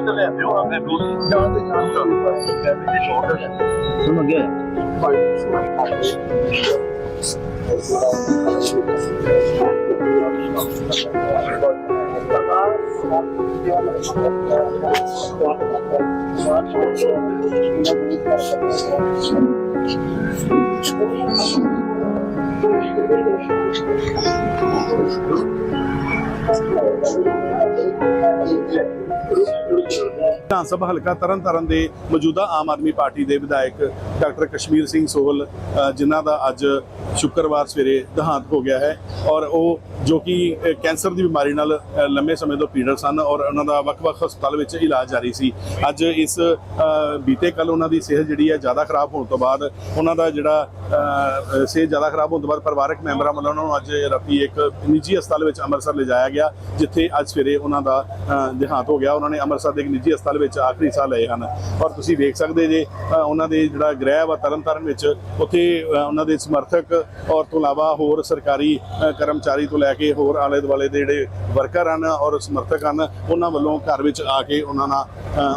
ਤੇ ਲੈਂਦੇ ਹੋ ਆਪਣੇ ਦੋਸਤ ਜਾਂ ਤੇ ਜਾਂ ਤੇ ਛੋੜ ਦੇ ਸੁਣ ਗਿਆ ਵਿਧਾਨ ਸਭਾ ਹਲਕਾ ਤਰਨਤਾਰਨ ਦੇ ਮੌਜੂਦਾ ਆਮ ਆਦਮੀ ਪਾਰਟੀ ਦੇ ਵਿਧਾਇਕ ਡਾਕਟਰ ਕਸ਼ਮੀਰ ਸਿੰਘ ਸੋਹਲ ਜਿਨ੍ਹਾਂ ਦਾ ਅੱਜ ਸ਼ੁੱਕਰਵਾਰ ਸਵੇਰੇ ਦੇਹਾਂਤ ਹੋ ਗਿਆ ਹੈ ਔਰ ਉਹ ਜੋ ਕਿ ਕੈਂਸਰ ਦੀ ਬਿਮਾਰੀ ਨਾਲ ਲੰਮੇ ਸਮੇਂ ਤੋਂ ਪੀੜਤ ਸਨ ਔਰ ਉਹਨਾਂ ਦਾ ਵੱਖ-ਵੱਖ ਹਸਪਤਾਲ ਵਿੱਚ ਇਲਾਜ ਜਾਰੀ ਸੀ। ਅੱਜ ਇਸ ਬੀਤੇ ਕੱਲ ਉਹਨਾਂ ਦੀ ਸਿਹਤ ਜਿਹੜੀ ਹੈ ਜ਼ਿਆਦਾ ਖਰਾਬ ਹੋਣ ਤੋਂ ਬਾਅਦ ਉਹਨਾਂ ਦਾ ਜਿਹੜਾ ਸਿਹਤ ਜ਼ਿਆਦਾ ਖਰਾਬ ਹੋਣ ਤੋਂ ਬਾਅਦ ਪਰਿਵਾਰਕ ਮੈਂਬਰਾਂ ਵੱਲੋਂ ਉਹਨਾਂ ਨੂੰ ਅੱਜ ਰਾਤੀ ਇੱਕ ਨਿੱਜੀ ਹਸਪਤਾਲ ਵਿੱਚ ਅੰਮ੍ਰਿਤਸਰ ਲਿਜਾਇਆ ਗਿਆ, ਜਿੱਥੇ ਅੱਜ ਸਵੇਰੇ ਉਹਨਾਂ ਦਾ ਦੇਹਾਂਤ ਹੋ ਗਿਆ ਉਹਨਾਂ ਨੇ ਅੰਮ੍ਰਿਤਸਰ ਦੇ ਇੱਕ ਨਿੱਜੀ ਹਸਪਤਾਲ ਵਿੱਚ ਆਖਰੀ ਸਾਹ ਲਏ ਹਨ। ਔਰ ਤੁਸੀਂ ਵੇਖ ਸਕਦੇ ਜੇ ਉਹਨਾਂ ਦੇ ਜਿਹੜਾ ਗ੍ਰਹਿ ਵਾ ਤਰਨਤਾਰਨ ਵਿੱਚ, ਉੱਥੇ ਉਹਨਾਂ ਦੇ ਸਮਰਥਕ ਔਰ ਤੋਂ ਇਲਾਵਾ ਹੋਰ ਸਰਕਾਰੀ ਕਰਮਚਾਰੀ ਤੋਂ ਲੈ ਕੇ ਹੋਰ ਆਲੇ ਦੁਆਲੇ ਦੇ ਜਿਹੜੇ ਵਰਕਰ ਹਨ ਔਰ ਸਮਰਥਕ ਹਨ, ਉਹਨਾਂ ਵੱਲੋਂ ਘਰ ਵਿੱਚ ਆ ਕੇ ਉਹਨਾਂ ਨਾਲ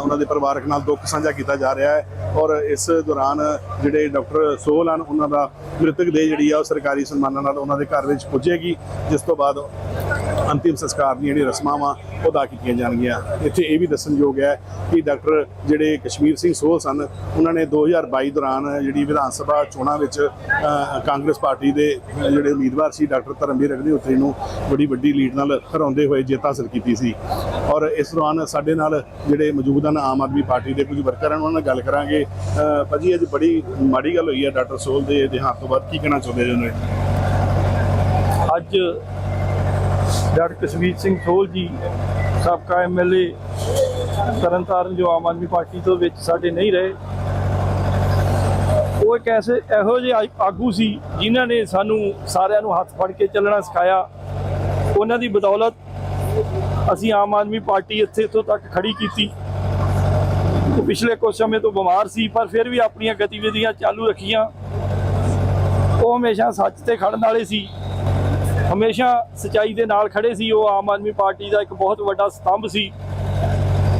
ਉਹਨਾਂ ਦੇ ਪਰਿਵਾਰਕ ਨਾਲ ਦੁੱਖ ਸਾਂਝਾ ਕੀਤਾ ਜਾ ਰਿਹਾ ਹੈ। ਔਰ ਇਸ ਦੌਰਾਨ ਜਿਹੜੇ ਡਾਕਟਰ ਸੋਹਲ ਹਨ, ਉਹਨਾਂ ਦਾ ਮ੍ਰਿਤਕ ਦੇ ਜਿਹੜੀ ਆ ਉਹ ਸਰਕਾਰੀ ਸਨਮਾਨਾਂ ਨਾਲ ਉਹਨਾਂ ਦੇ ਘਰ ਵਿੱਚ ਪੁੱਜੇਗੀ, ਜਿਸ ਤੋਂ ਬਾਅਦ ਅੰਤਿਮ ਸੰਸਕਾਰ ਦੀਆਂ ਜਿਹੜੀਆਂ ਰਸਮਾਂ ਵਾ, ਉਹ ਅਦਾ ਕੀਤੀਆਂ ਜਾਣਗੀਆਂ। ਇੱਥੇ ਇਹ ਵੀ ਦੱਸਣਯੋਗ ਹੈ ਕਿ ਡਾਕਟਰ ਜਿਹੜੇ ਕਸ਼ਮੀਰ ਸਿੰਘ ਸੋਹਲ ਸਨ ਉਹਨਾਂ ਨੇ 2022 ਦੌਰਾਨ ਜਿਹੜੀ ਵਿਧਾਨ ਸਭਾ ਚੋਣਾਂ ਵਿੱਚ ਕਾਂਗਰਸ ਪਾਰਟੀ ਦੇ ਜਿਹੜੇ ਉਮੀਦਵਾਰ ਸੀ ਡਾਕਟਰ ਧਰਮਵੀਰ ਅਗਨੀਹੋਤਰੀ ਨੂੰ ਬੜੀ ਵੱਡੀ ਲੀਡ ਨਾਲ ਹਰਾਉਂਦੇ ਹੋਏ ਜਿੱਤ ਹਾਸਲ ਕੀਤੀ ਸੀ। ਔਰ ਇਸ ਦੌਰਾਨ ਸਾਡੇ ਨਾਲ ਜਿਹੜੇ ਮੌਜੂਦ ਹਨ ਆਮ ਆਦਮੀ ਪਾਰਟੀ ਦੇ ਕੁਝ ਵਰਕਰ ਹਨ ਉਹਨਾਂ ਨਾਲ ਗੱਲ ਕਰਾਂਗੇ। ਅ, ਭਾਜੀ ਅੱਜ ਬੜੀ ਮਾੜੀ ਗੱਲ ਹੋਈ ਹੈ ਡਾਕਟਰ ਸੋਹਲ ਦੇ ਦੇਹਾਂਤ ਤੋਂ ਬਾਅਦ ਕੀ ਕਹਿਣਾ ਚਾਹੁੰਦੇ ਜੀ ਅੱਜ ਡਾਕਟਰ ਕਸ਼ਮੀਰ ਸਿੰਘ ਸੋਲ ਜੀ ਸਾਬਕਾ ਐਮਐਲਏ ਤਰਨਤਾਰਨ ਜੋ ਆਮ ਆਦਮੀ ਪਾਰਟੀ ਤੋਂ ਵਿੱਚ ਸਾਡੇ ਨਹੀਂ ਰਹੇ, ਉਹ ਇੱਕ ਐਸੇ ਇਹੋ ਜਿਹੇ ਆਗੂ ਸੀ ਜਿਨ੍ਹਾਂ ਨੇ ਸਾਨੂੰ ਸਾਰਿਆਂ ਨੂੰ ਹੱਥ ਫੜ ਕੇ ਚੱਲਣਾ ਸਿਖਾਇਆ। ਉਹਨਾਂ ਦੀ ਬਦੌਲਤ ਅਸੀਂ ਆਮ ਆਦਮੀ ਪਾਰਟੀ ਇੱਥੇ ਇੱਥੋਂ ਤੱਕ ਖੜੀ ਕੀਤੀ। ਉਹ ਪਿਛਲੇ ਕੁਝ ਸਮੇਂ ਤੋਂ ਬਿਮਾਰ ਸੀ, ਪਰ ਫਿਰ ਵੀ ਆਪਣੀਆਂ ਗਤੀਵਿਧੀਆਂ ਚਾਲੂ ਰੱਖੀਆਂ। ਉਹ ਹਮੇਸ਼ਾ ਸੱਚ ਤੇ ਖੜਨ ਵਾਲੇ ਸੀ। ਹਮੇਸ਼ਾ ਸਚਾਈ ਦੇ ਨਾਲ ਖੜੇ ਸੀ, ਉਹ ਆਮ ਆਦਮੀ ਪਾਰਟੀ ਦਾ ਇੱਕ ਬਹੁਤ ਵੱਡਾ ਸਤੰਭ ਸੀ।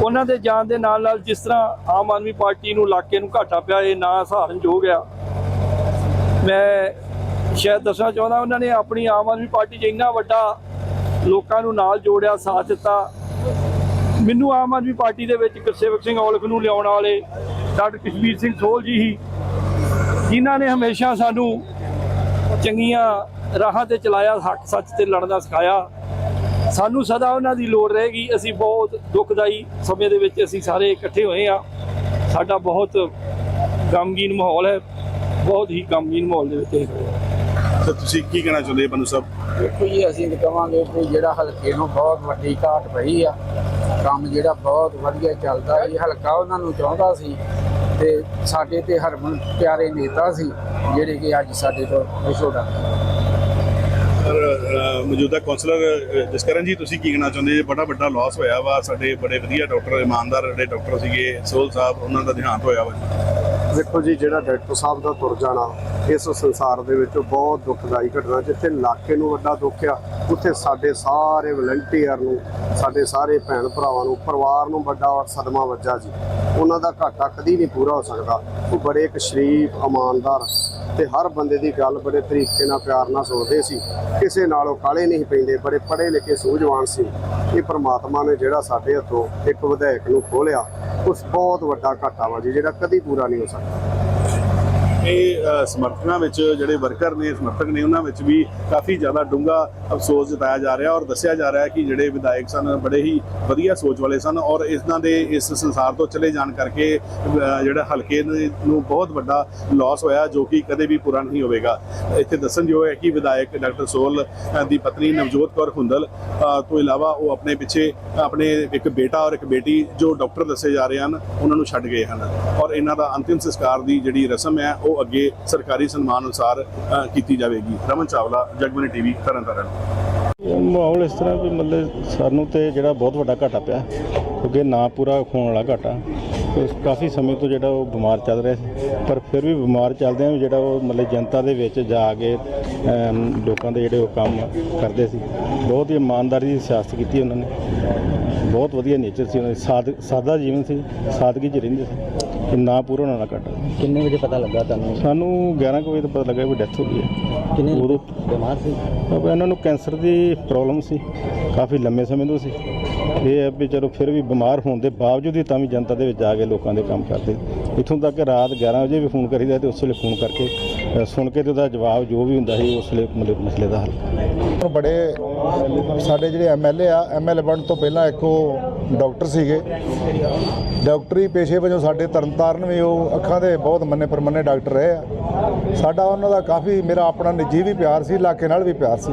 ਉਹਨਾਂ ਦੇ ਜਾਣ ਦੇ ਨਾਲ ਨਾਲ ਜਿਸ ਤਰ੍ਹਾਂ ਆਮ ਆਦਮੀ ਪਾਰਟੀ ਨੂੰ ਇਲਾਕੇ ਨੂੰ ਘਾਟਾ ਪਿਆ, ਇਹ ਨਾ ਸਹਾਰਨਯੋਗ ਆ। ਮੈਂ ਸ਼ਾਇਦ ਦੱਸਣਾ ਚਾਹੁੰਦਾ, ਉਹਨਾਂ ਨੇ ਆਪਣੀ ਆਮ ਆਦਮੀ ਪਾਰਟੀ 'ਚ ਇੰਨਾ ਵੱਡਾ ਲੋਕਾਂ ਨੂੰ ਨਾਲ ਜੋੜਿਆ, ਸਾਥ ਦਿੱਤਾ। ਮੈਨੂੰ ਆਮ ਆਦਮੀ ਪਾਰਟੀ ਦੇ ਵਿੱਚ ਗੁਰਸੇਵਕ ਸਿੰਘ ਔਲਖ ਨੂੰ ਲਿਆਉਣ ਵਾਲੇ ਡਾਕਟਰ ਕਸ਼ਮੀਰ ਸਿੰਘ ਸੋਲ ਜੀ ਹੀ, ਜਿਨ੍ਹਾਂ ਨੇ ਹਮੇਸ਼ਾ ਸਾਨੂੰ ਚੰਗੀਆਂ ਰਾਹਾਂ ਤੇ ਚਲਾਇਆ ਹੱਕ ਸੱਚ ਤੇ ਲੜਨਾ ਸਿਖਾਇਆ। ਸਾਨੂੰ ਸਦਾ ਉਹਨਾਂ ਦੀ ਲੋੜ ਰਹੇਗੀ। ਅਸੀਂ ਬਹੁਤ ਦੁਖਦਾਈ ਸਮੇਂ ਦੇ ਵਿੱਚ ਅਸੀਂ ਸਾਰੇ ਇਕੱਠੇ ਹੋਏ ਆ ਸਾਡਾ ਬਹੁਤ ਗਮਗੀਨ ਮਾਹੌਲ ਹੈ। ਬਹੁਤ ਹੀ ਗਮਗੀਨ ਮਾਹੌਲ ਦੇ ਵਿੱਚ ਤਾਂ ਤੁਸੀਂ ਕੀ ਕਹਿਣਾ ਚਾਹੁੰਦੇ ਬਨੂ ਸਾਹਿਬ? ਦੇਖੋ ਜੀ ਅਸੀਂ ਤਾਂ ਕਵਾਂਗੇ ਕਿ ਜਿਹੜਾ ਹਲਕੇ ਨੂੰ ਬਹੁਤ ਵੱਡੀ ਘਾਟ ਪਈ ਆ ਕੰਮ ਜਿਹੜਾ ਬਹੁਤ ਵਧੀਆ ਚੱਲਦਾ ਇਹ ਹਲਕਾ ਉਹਨਾਂ ਨੂੰ ਚਾਹੁੰਦਾ ਸੀ ਤੇ ਸਾਡੇ ਤੇ ਹਰਮਨ ਪਿਆਰੇ ਨੇਤਾ ਸੀ ਜਿਹੜੇ ਕਿ ਅੱਜ ਸਾਡੇ ਤੋਂ ਵਿਛੋੜਾ ਮੌਜੂਦਾ ਕਾਉਂਸਲਰ ਜਸਕਰਨ ਜੀ, ਤੁਸੀਂ ਕੀ ਕਹਿਣਾ ਚਾਹੁੰਦੇ? ਜੀ ਬੜਾ ਵੱਡਾ ਲਾਸ ਹੋਇਆ ਵਾ। ਸਾਡੇ ਬੜੇ ਵਧੀਆ ਡਾਕਟਰ ਇਮਾਨਦਾਰ ਜਿਹੜੇ ਡਾਕਟਰ ਸੀਗੇ, ਸੋਹਲ ਸਾਹਿਬ, ਉਹਨਾਂ ਦਾ ਦੇਹਾਂਤ ਹੋਇਆ ਵਾ ਦੇਖੋ ਜੀ, ਜਿਹੜਾ ਡਾਕਟਰ ਸਾਹਿਬ ਦਾ ਤੁਰ ਜਾਣਾ, ਇਸ ਸੰਸਾਰ ਦੇ ਵਿੱਚ ਬਹੁਤ ਦੁਖਦਾਈ ਘਟਨਾ, ਜਿੱਥੇ ਇਲਾਕੇ ਨੂੰ ਵੱਡਾ ਦੁੱਖ ਆ, ਉੱਥੇ ਸਾਡੇ ਸਾਰੇ ਵਲੰਟੀਅਰ ਨੂੰ, ਸਾਡੇ ਸਾਰੇ ਭੈਣ ਭਰਾਵਾਂ ਨੂੰ, ਪਰਿਵਾਰ ਨੂੰ ਵੱਡਾ ਸਦਮਾ ਵੱਜਾ ਜੀ। ਉਹਨਾਂ ਦਾ ਘਾਟਾ ਕਦੀ ਨਹੀਂ ਪੂਰਾ ਹੋ ਸਕਦਾ। ਉਹ ਬੜੇ ਇੱਕ ਸ਼ਰੀਫ, ਇਮਾਨਦਾਰ ਤੇ ਹਰ ਬੰਦੇ ਦੀ ਗੱਲ ਬੜੇ ਤਰੀਕੇ ਨਾਲ, ਪਿਆਰ ਨਾਲ ਸੁਣਦੇ ਸੀ। ਕਿਸੇ ਨਾਲੋਂ ਕਾਲੇ ਨਹੀਂ ਪੈਂਦੇ, ਬੜੇ ਪੜ੍ਹੇ ਲਿਖੇ, ਸੂਝਵਾਨ ਸੀ। ਇਹ ਪ੍ਰਮਾਤਮਾ ਨੇ ਜਿਹੜਾ ਸਾਡੇ ਹੱਥੋਂ ਇੱਕ ਵਿਧਾਇਕ ਨੂੰ ਖੋਲਿਆ ਉਸ ਬਹੁਤ ਵੱਡਾ ਘਾਟਾ ਵਾ ਜੀ, ਜਿਹੜਾ ਕਦੀ ਪੂਰਾ ਨਹੀਂ ਹੋ ਸਕਦਾ। ਇਹ ਸਮਰਥਕਾਂ ਵਿੱਚ ਜਿਹੜੇ ਵਰਕਰ ਨੇ, ਸਮਰਥਕ ਨੇ, ਉਹਨਾਂ ਵਿੱਚ ਵੀ ਕਾਫੀ ਜ਼ਿਆਦਾ ਡੂੰਘਾ ਅਫਸੋਸ ਜਤਾਇਆ ਜਾ ਰਿਹਾ ਔਰ ਦੱਸਿਆ ਜਾ ਰਿਹਾ ਕਿ ਜਿਹੜੇ ਵਿਧਾਇਕ ਸਨ, ਬੜੇ ਹੀ ਵਧੀਆ ਸੋਚ ਵਾਲੇ ਸਨ ਔਰ ਇਹਨਾਂ ਦੇ ਇਸ ਸੰਸਾਰ ਤੋਂ ਚਲੇ ਜਾਣ ਕਰਕੇ ਜਿਹੜਾ ਹਲਕੇ ਨੂੰ ਬਹੁਤ ਵੱਡਾ ਲਾਸ ਹੋਇਆ ਜੋ ਕਿ ਕਦੇ ਵੀ ਪੂਰਾ ਨਹੀਂ ਹੋਵੇਗਾ। ਇੱਥੇ ਦੱਸਣਯੋਗ ਹੈ ਕਿ ਵਿਧਾਇਕ ਡਾਕਟਰ ਸੋਲ ਦੀ ਪਤਨੀ ਨਵਜੋਤ ਕੌਰ ਹੁੰਦਲ ਤੋਂ ਇਲਾਵਾ ਉਹ ਆਪਣੇ ਪਿੱਛੇ ਆਪਣੇ ਇੱਕ ਬੇਟਾ ਔਰ ਇੱਕ ਬੇਟੀ ਜੋ ਡਾਕਟਰ ਦੱਸੇ ਜਾ ਰਹੇ ਹਨ, ਉਹਨਾਂ ਨੂੰ ਛੱਡ ਗਏ ਹਨ ਔਰ ਇਹਨਾਂ ਦਾ ਅੰਤਿਮ ਸੰਸਕਾਰ ਦੀ ਜਿਹੜੀ ਰਸਮ ਹੈ, ਉਹ ਉਹ ਅੱਗੇ ਸਰਕਾਰੀ ਸਨਮਾਨ ਅਨੁਸਾਰ ਕੀਤੀ ਜਾਵੇਗੀ। ਰਮਨ ਚਾਵਲਾ, ਜਗਮਨੀ ਟੀਵੀ, ਤਰਨਤਾਰਨ। ਮਾਹੌਲ ਇਸ ਤਰ੍ਹਾਂ ਵੀ ਮਤਲਬ ਸਾਨੂੰ ਤੇ ਜਿਹੜਾ ਬਹੁਤ ਵੱਡਾ ਘਾਟਾ ਪਿਆ, ਕਿਉਂਕਿ ਨਾ ਪੂਰਾ ਹੋਣ ਵਾਲਾ ਘਾਟਾ। ਕਾਫੀ ਸਮੇਂ ਤੋਂ ਜਿਹੜਾ ਉਹ ਬਿਮਾਰ ਚੱਲ ਰਿਹਾ ਸੀ, ਪਰ ਫਿਰ ਵੀ ਬਿਮਾਰ ਚੱਲਦਿਆਂ ਵੀ ਜਿਹੜਾ ਉਹ ਮਤਲਬ ਜਨਤਾ ਦੇ ਵਿੱਚ ਜਾ ਕੇ ਲੋਕਾਂ ਦੇ ਜਿਹੜੇ ਉਹ ਕੰਮ ਕਰਦੇ ਸੀ। ਬਹੁਤ ਹੀ ਇਮਾਨਦਾਰੀ ਦੀ ਸਿਆਸਤ ਕੀਤੀ ਉਹਨਾਂ ਨੇ। ਬਹੁਤ ਵਧੀਆ ਨੇਚਰ ਸੀ ਉਹਨਾਂ ਦੀ। ਸਾਦ ਸਾਦਾ ਜੀਵਨ ਸੀ, ਸਾਦਗੀ 'ਚ ਰਹਿੰਦੇ ਸੀ। ਤੇ ਨਾ ਪੂਰਾ ਨਾ ਘੱਟ ਕਿੰਨੇ ਵਜੇ ਪਤਾ ਲੱਗਾ ਤੁਹਾਨੂੰ? ਸਾਨੂੰ 11 ਕੁ ਵਜੇ ਤਾਂ ਪਤਾ ਲੱਗਾ ਵੀ ਡੈਥ ਹੋ ਗਈ ਹੈ। ਕਿੰਨੇ ਉਦੋਂ। ਬਿਮਾਰ ਸੀ? ਬਾਬਾ ਇਹਨਾਂ ਨੂੰ ਕੈਂਸਰ ਦੀ ਪ੍ਰੋਬਲਮ ਸੀ। ਕਾਫੀ ਲੰਮੇ ਸਮੇਂ ਤੋਂ ਸੀ। ਇਹ ਹੈ ਵੀ ਚਲੋ ਫਿਰ ਵੀ ਬਿਮਾਰ ਹੋਣ ਦੇ ਬਾਵਜੂਦ ਹੀ ਤਾਂ ਵੀ ਜਨਤਾ ਦੇ ਵਿੱਚ ਜਾ ਕੇ ਲੋਕਾਂ ਦੇ ਕੰਮ ਕਰਦੇ। ਇਥੋਂ ਤੱਕ ਰਾਤ 11 ਵਜੇ ਵੀ ਫੋਨ ਕਰੀਦਾ ਤੇ ਉਸ ਵੇਲੇ ਫੋਨ ਕਰਕੇ ਅ, ਸੁਣ ਕੇ ਤੇ ਉਹਦਾ ਜਵਾਬ ਜੋ ਵੀ ਹੁੰਦਾ ਸੀ ਉਸ ਵੇਲੇ ਮਤਲਬ ਮਸਲੇ ਦਾ ਹੱਲ ਹੁਣ ਬੜੇ ਸਾਡੇ ਜਿਹੜੇ ਐਮਐਲਏ ਆ ਐਮਐਲਏ ਬਣਨ ਤੋਂ ਪਹਿਲਾਂ ਇੱਕ ਉਹ ਡਾਕਟਰ ਸੀਗੇ। ਡਾਕਟਰੀ ਪੇਸ਼ੇ ਵਜੋਂ ਸਾਡੇ ਤਰਨਤਾਰਨ ਵੀ ਉਹ ਅੱਖਾਂ ਦੇ ਬਹੁਤ ਮੰਨੇ ਪਰਮੰਨੇ ਡਾਕਟਰ ਰਹੇ ਆ। ਸਾਡਾ ਉਹਨਾਂ ਦਾ ਕਾਫੀ ਮੇਰਾ ਆਪਣਾ ਨਿੱਜੀ ਵੀ ਪਿਆਰ ਸੀ ਇਲਾਕੇ ਨਾਲ ਵੀ ਪਿਆਰ ਸੀ।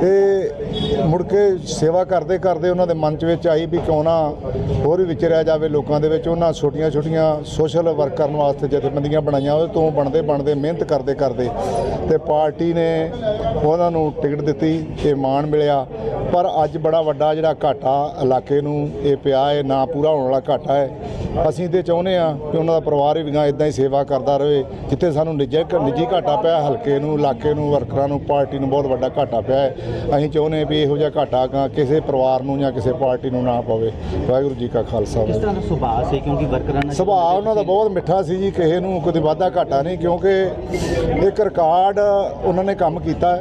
ਤੇ ਮੁੜ ਕੇ ਸੇਵਾ ਕਰਦੇ ਕਰਦੇ ਉਹਨਾਂ ਦੇ ਮਨ ਚ ਵਿੱਚ ਆਈ ਵੀ ਕਿਉਂ ਨਾ ਹੋਰ ਵੀ ਵਿਚਰਿਆ ਜਾਵੇ ਲੋਕਾਂ ਦੇ ਵਿੱਚ ਉਹਨਾਂ ਛੋਟੀਆਂ ਛੋਟੀਆਂ ਸੋਸ਼ਲ ਵਰਕ ਕਰਨ ਵਾਸਤੇ ਜਥੇਬੰਦੀਆਂ ਬਣਾਈਆਂ, ਉਹਦੇ ਤੋਂ ਬਣਦੇ ਬਣਦੇ ਮਿਹਨਤ ਕਰਦੇ ਕਰਦੇ ਤੇ ਪਾਰਟੀ ਨੇ ਉਹਨਾਂ ਨੂੰ ਟਿਕਟ ਦਿੱਤੀ ਤੇ ਮਾਣ ਮਿਲਿਆ। ਪਰ ਅੱਜ ਬੜਾ ਵੱਡਾ ਜਿਹੜਾ ਘਾਟਾ ਇਲਾਕੇ ਨੂੰ ਇਹ ਪਿਆ ਹੈ, ਨਾ ਪੂਰਾ ਹੋਣ ਵਾਲਾ ਘਾਟਾ ਹੈ। ਅਸੀਂ ਤੇ ਚਾਹੁੰਦੇ ਆ ਕਿ ਉਹਨਾਂ ਦਾ ਪਰਿਵਾਰ ਵੀ ਗਾਂ ਇਦਾਂ ਹੀ ਸੇਵਾ ਕਰਦਾ ਰਹੇ ਜਿੱਥੇ ਸਾਨੂੰ ਨਿੱਜੀ ਨਿੱਜੀ ਘਾਟਾ ਪਿਆ ਹਲਕੇ ਨੂੰ ਇਲਾਕੇ ਨੂੰ ਵਰਕਰਾਂ ਨੂੰ ਪਾਰਟੀ ਨੂੰ ਬਹੁਤ ਵੱਡਾ ਘਾਟਾ ਪਿਆ ਹੈ। ਅਸੀਂ ਚਾਹੁੰਦੇ ਵੀ ਇਹੋ ਜਿਹਾ ਘਾਟਾ ਗਾਂ ਕਿਸੇ ਪਰਿਵਾਰ ਨੂੰ ਜਾਂ ਕਿਸੇ ਪਾਰਟੀ ਨੂੰ ਨਾ ਪਵੇ। ਵਾਹਿਗੁਰੂ ਜੀ ਕਾ ਖਾਲਸਾ ਕਿਸ ਤਰ੍ਹਾਂ ਦਾ ਸੁਭਾਅ ਸੀ? ਕਿਉਂਕਿ ਵਰਕਰਾਂ ਨਾਲ ਸੁਭਾਅ ਉਹਨਾਂ ਦਾ ਬਹੁਤ ਮਿੱਠਾ ਸੀ ਜੀ ਕਿਸੇ ਨੂੰ ਕਦੇ ਵਾਧਾ ਘਾਟਾ ਨਹੀਂ ਕਿਉਂਕਿ ਇੱਕ ਰਿਕਾਰਡ ਉਹਨਾਂ ਨੇ ਕੰਮ ਕੀਤਾ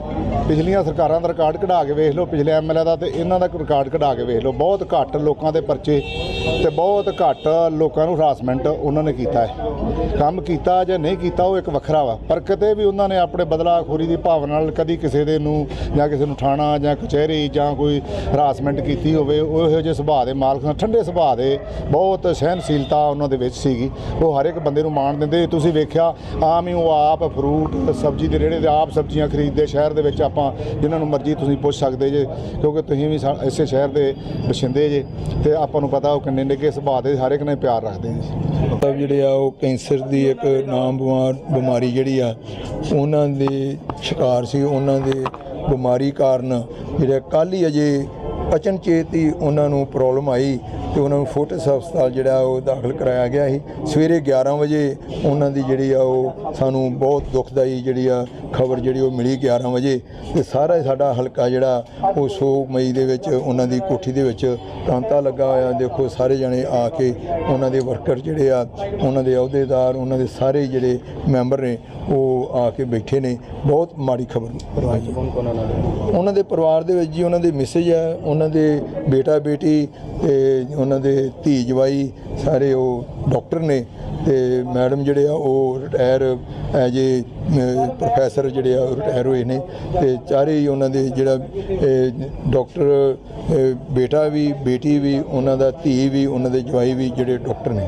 ਪਿਛਲੀਆਂ ਸਰਕਾਰਾਂ ਦਾ ਰਿਕਾਰਡ ਕਢਾ ਕੇ ਵੇਖ ਲਓ ਪਿਛਲੇ ਐਮਐਲਏ ਦਾ ਤੇ ਇਹਨਾਂ ਦਾ ਰਿਕਾਰਡ ਕਢਾ ਕੇ ਵੇਖ ਲਓ। ਬਹੁਤ ਘੱਟ ਲੋਕਾਂ ਦੇ ਪਰਚੇ ਤੇ ਬਹੁਤ ਘੱਟ ਲੋਕਾਂ ਨੂੰ ਹਰਾਸਮੈਂਟ ਉਹਨਾਂ ਨੇ ਕੀਤਾ ਹੈ। ਕੰਮ ਕੀਤਾ ਜਾਂ ਨਹੀਂ ਕੀਤਾ ਉਹ ਇੱਕ ਵੱਖਰਾ ਵਾ। ਪਰ ਕਿਤੇ ਵੀ ਉਹਨਾਂ ਨੇ ਆਪਣੇ ਬਦਲਾਖੋਰੀ ਦੀ ਭਾਵਨਾ ਨਾਲ ਕਦੀ ਕਿਸੇ ਦੇ ਨੂੰ ਜਾਂ ਕਿਸੇ ਨੂੰ ਥਾਣਾ ਜਾਂ ਕਚਹਿਰੀ ਜਾਂ ਕੋਈ ਹਰਾਸਮੈਂਟ ਕੀਤੀ ਹੋਵੇ, ਉਹ ਇਹੋ ਜਿਹੇ ਸੁਭਾਅ ਦੇ ਮਾਲਕ ਸਨ ਠੰਡੇ ਸੁਭਾਅ ਦੇ ਬਹੁਤ ਸਹਿਨਸ਼ੀਲਤਾ ਉਹਨਾਂ ਦੇ ਵਿੱਚ ਸੀਗੀ। ਉਹ ਹਰ ਇੱਕ ਬੰਦੇ ਨੂੰ ਮਾਣ ਦਿੰਦੇ। ਤੁਸੀਂ ਵੇਖਿਆ, ਆਮ ਹੀ ਉਹ ਆਪ ਫਰੂਟ ਸਬਜ਼ੀ ਦੇ ਰੇੜੇ ਦੇ ਆਪ ਸਬਜ਼ੀਆਂ ਖਰੀਦਦੇ। ਸ਼ਹਿਰ ਦੇ ਵਿੱਚ ਆਪਾਂ ਜਿਨ੍ਹਾਂ ਨੂੰ ਮਰਜ਼ੀ ਤੁਸੀਂ ਪੁੱਛ ਸਕਦੇ ਜੇ, ਕਿਉਂਕਿ ਤੁਸੀਂ ਵੀ ਸਾ- ਇਸੇ ਸ਼ਹਿਰ ਦੇ ਵਸਿੰਦੇ ਜੇ। ਤੇ ਆਪਾਂ ਨੂੰ ਪਤਾ ਉਹ ਕਿੰਨੇ ਨਿੱਘੇ ਸੁਭਾਅ ਦੇ ਹਰ ਇੱਕ ਨਾਲ ਪਿਆਰ ਰੱਖਦੇ ਜੀ ਮਤਲਬ ਜਿਹੜੇ ਆ ਉਹ ਕੈਂਸਰ ਦੀ ਇੱਕ ਨਾਮ ਬਿਮਾਰ ਬਿਮਾਰੀ ਜਿਹੜੀ ਆ, ਉਹਨਾਂ ਦੇ ਸ਼ਿਕਾਰ ਸੀ, ਉਹਨਾਂ ਦੇ ਬਿਮਾਰੀ ਕਾਰਨ ਜਿਹੜੇ ਕੱਲ੍ਹ ਹੀ ਅਜੇ ਪਚਨ ਚੇਤ ਹੀ ਉਹਨਾਂ ਨੂੰ ਪ੍ਰੋਬਲਮ ਆਈ ਤੇ ਉਹਨਾਂ ਨੂੰ ਫੋਰਟਿਸ ਹਸਪਤਾਲ ਜਿਹੜਾ ਉਹ ਦਾਖਲ ਕਰਾਇਆ ਗਿਆ ਸੀ। ਸਵੇਰੇ 11 ਵਜੇ ਉਹਨਾਂ ਦੀ ਜਿਹੜੀ ਆ ਉਹ ਸਾਨੂੰ ਬਹੁਤ ਦੁਖਦਾਈ ਜਿਹੜੀ ਆ ਖਬਰ ਜਿਹੜੀ ਉਹ ਮਿਲੀ 11 ਵਜੇ ਤੇ ਸਾਰਾ ਸਾਡਾ ਹਲਕਾ ਜਿਹੜਾ ਉਹ ਸੋਗ ਮਈ ਦੇ ਵਿੱਚ ਉਹਨਾਂ ਦੀ ਕੋਠੀ ਦੇ ਵਿੱਚ ਤਾਂਤਾ ਲੱਗਾ ਹੋਇਆ। ਦੇਖੋ ਸਾਰੇ ਜਣੇ ਆ ਕੇ ਉਹਨਾਂ ਦੇ ਵਰਕਰ ਜਿਹੜੇ ਆ ਉਹਨਾਂ ਦੇ ਅਹੁਦੇਦਾਰ ਉਹਨਾਂ ਦੇ ਸਾਰੇ ਜਿਹੜੇ ਮੈਂਬਰ ਨੇ ਉਹ ਆ ਕੇ ਬੈਠੇ ਨੇ। ਬਹੁਤ ਮਾੜੀ ਖਬਰ। ਉਹਨਾਂ ਦੇ ਪਰਿਵਾਰ ਦੇ ਵਿੱਚ ਜੀ ਉਹਨਾਂ ਦੇ ਮਿਸੇਜ ਹੈ ਉਹਨਾਂ ਦੇ ਬੇਟਾ ਬੇਟੀ ਤੇ ਉਹਨਾਂ ਦੇ ਧੀ ਜਵਾਈ ਸਾਰੇ ਉਹ ਡਾਕਟਰ ਨੇ ਤੇ ਮੈਡਮ ਜਿਹੜੇ ਆ ਉਹ ਰਿਟਾਇਰ ਐਜ ਏ ਪ੍ਰੋਫੈਸਰ ਜਿਹੜੇ ਆ ਰਿਟਾਇਰ ਹੋਏ ਨੇ ਤੇ ਚਾਰੇ ਹੀ ਉਹਨਾਂ ਦੇ ਜਿਹੜਾ ਇਹ ਡਾਕਟਰ ਬੇਟਾ ਵੀ, ਬੇਟੀ ਵੀ, ਉਹਨਾਂ ਦਾ ਧੀ ਵੀ, ਉਹਨਾਂ ਦੇ ਜਵਾਈ ਵੀ ਜਿਹੜੇ ਡਾਕਟਰ ਨੇ।